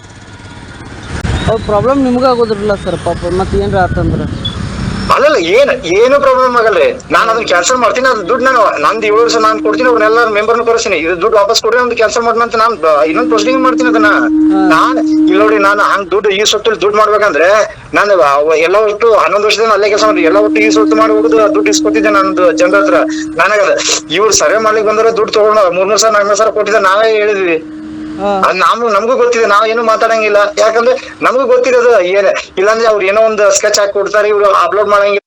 Speaker 3: ಅವ್ರ ಪ್ರಾಬ್ಲಮ್ ನಿಮ್ಗೆ ಆಗೋದಿರಲ್ಲ ಸರ್ ಪಾಪ. ಮತ್ತೆ ಏನ್ರ ಆತಂದ್ರ?
Speaker 2: ಅಲ್ಲಲ್ಲ ಏನ್ ಏನು ಪ್ರಾಬ್ಲಮ್ ಆಗಲ್ರಿ? ನಾನು ಅದನ್ನ ಕ್ಯಾನ್ಸಲ್ ಮಾಡ್ತೀನಿ ಅದು ದುಡ್ಡು ನಾನು ನಂದು ಏಳು ವರ್ಷ ನಾನು ಕೊಡ್ತೀನಿ ಅವ್ರನ್ನೆಲ್ಲ ಮೆಂಬರ್ನ ಕರೆಸ್ತೀನಿ. ಇದು ದುಡ್ಡು ವಾಪಸ್ ಕೊಡ್ರಿ ಅಂತ ಕ್ಯಾನ್ಸಲ್ ಮಾಡ್ತೀನಿ ಅಂತ ನಾನು ಇನ್ನೊಂದು ಪ್ರೊಸೀಡಿಂಗ್ ಮಾಡ್ತೀನಿ ಅದನ್ನ. ನಾನ್ ಇಲ್ಲ ನೋಡಿ ನಾನು ಹಂಗ್ ದುಡ್ಡು ಈ ಸೊತ್ತು ದುಡ್ಡು ಮಾಡ್ಬೇಕಂದ್ರೆ ನಾನು ಎಲ್ಲ ಒಟ್ಟು ಹನ್ನೊಂದು ವರ್ಷದಿಂದ ಅಲ್ಲೇ ಕೆಲಸ ಮಾಡಿ ಎಲ್ಲ ಒಟ್ಟು ಈ ಸೊತ್ತು ಮಾಡಿ ಹೋಗುದು ದುಡ್ಡು ಇಸ್ಕೊತಿದ್ದೆ ನಂದು ಜನರ ಹತ್ರ. ನನಗದ ಇವ್ರು ಸರ್ವೆ ಮಾಡ್ಲಿಕ್ಕೆ ಬಂದ್ರೆ ದುಡ್ಡು ತಗೊಂಡು ಮೂರ್ ಮೂರ್ ಸಾವಿರ ನಾಲ್ಕು ಸಾವಿರ ಕೊಟ್ಟಿದ್ದೆ ನಾವೇ ಹೇಳಿದ್ವಿ. ನಮ್ಗೂ, ನಮಗೂ ಗೊತ್ತಿದೆ, ನಾವ್ ಏನು ಮಾತಾಡಂಗಿಲ್ಲ. ಯಾಕಂದ್ರೆ ನಮಗೂ ಗೊತ್ತಿರೋದು ಏನೇ, ಇಲ್ಲಾಂದ್ರೆ ಅವ್ರು ಏನೋ ಒಂದು ಸ್ಕೆಚ್ ಹಾಕಿ ಕೊಡ್ತಾರೆ, ಇವ್ರು ಅಪ್ಲೋಡ್ ಮಾಡಂಗಿಲ್ಲ.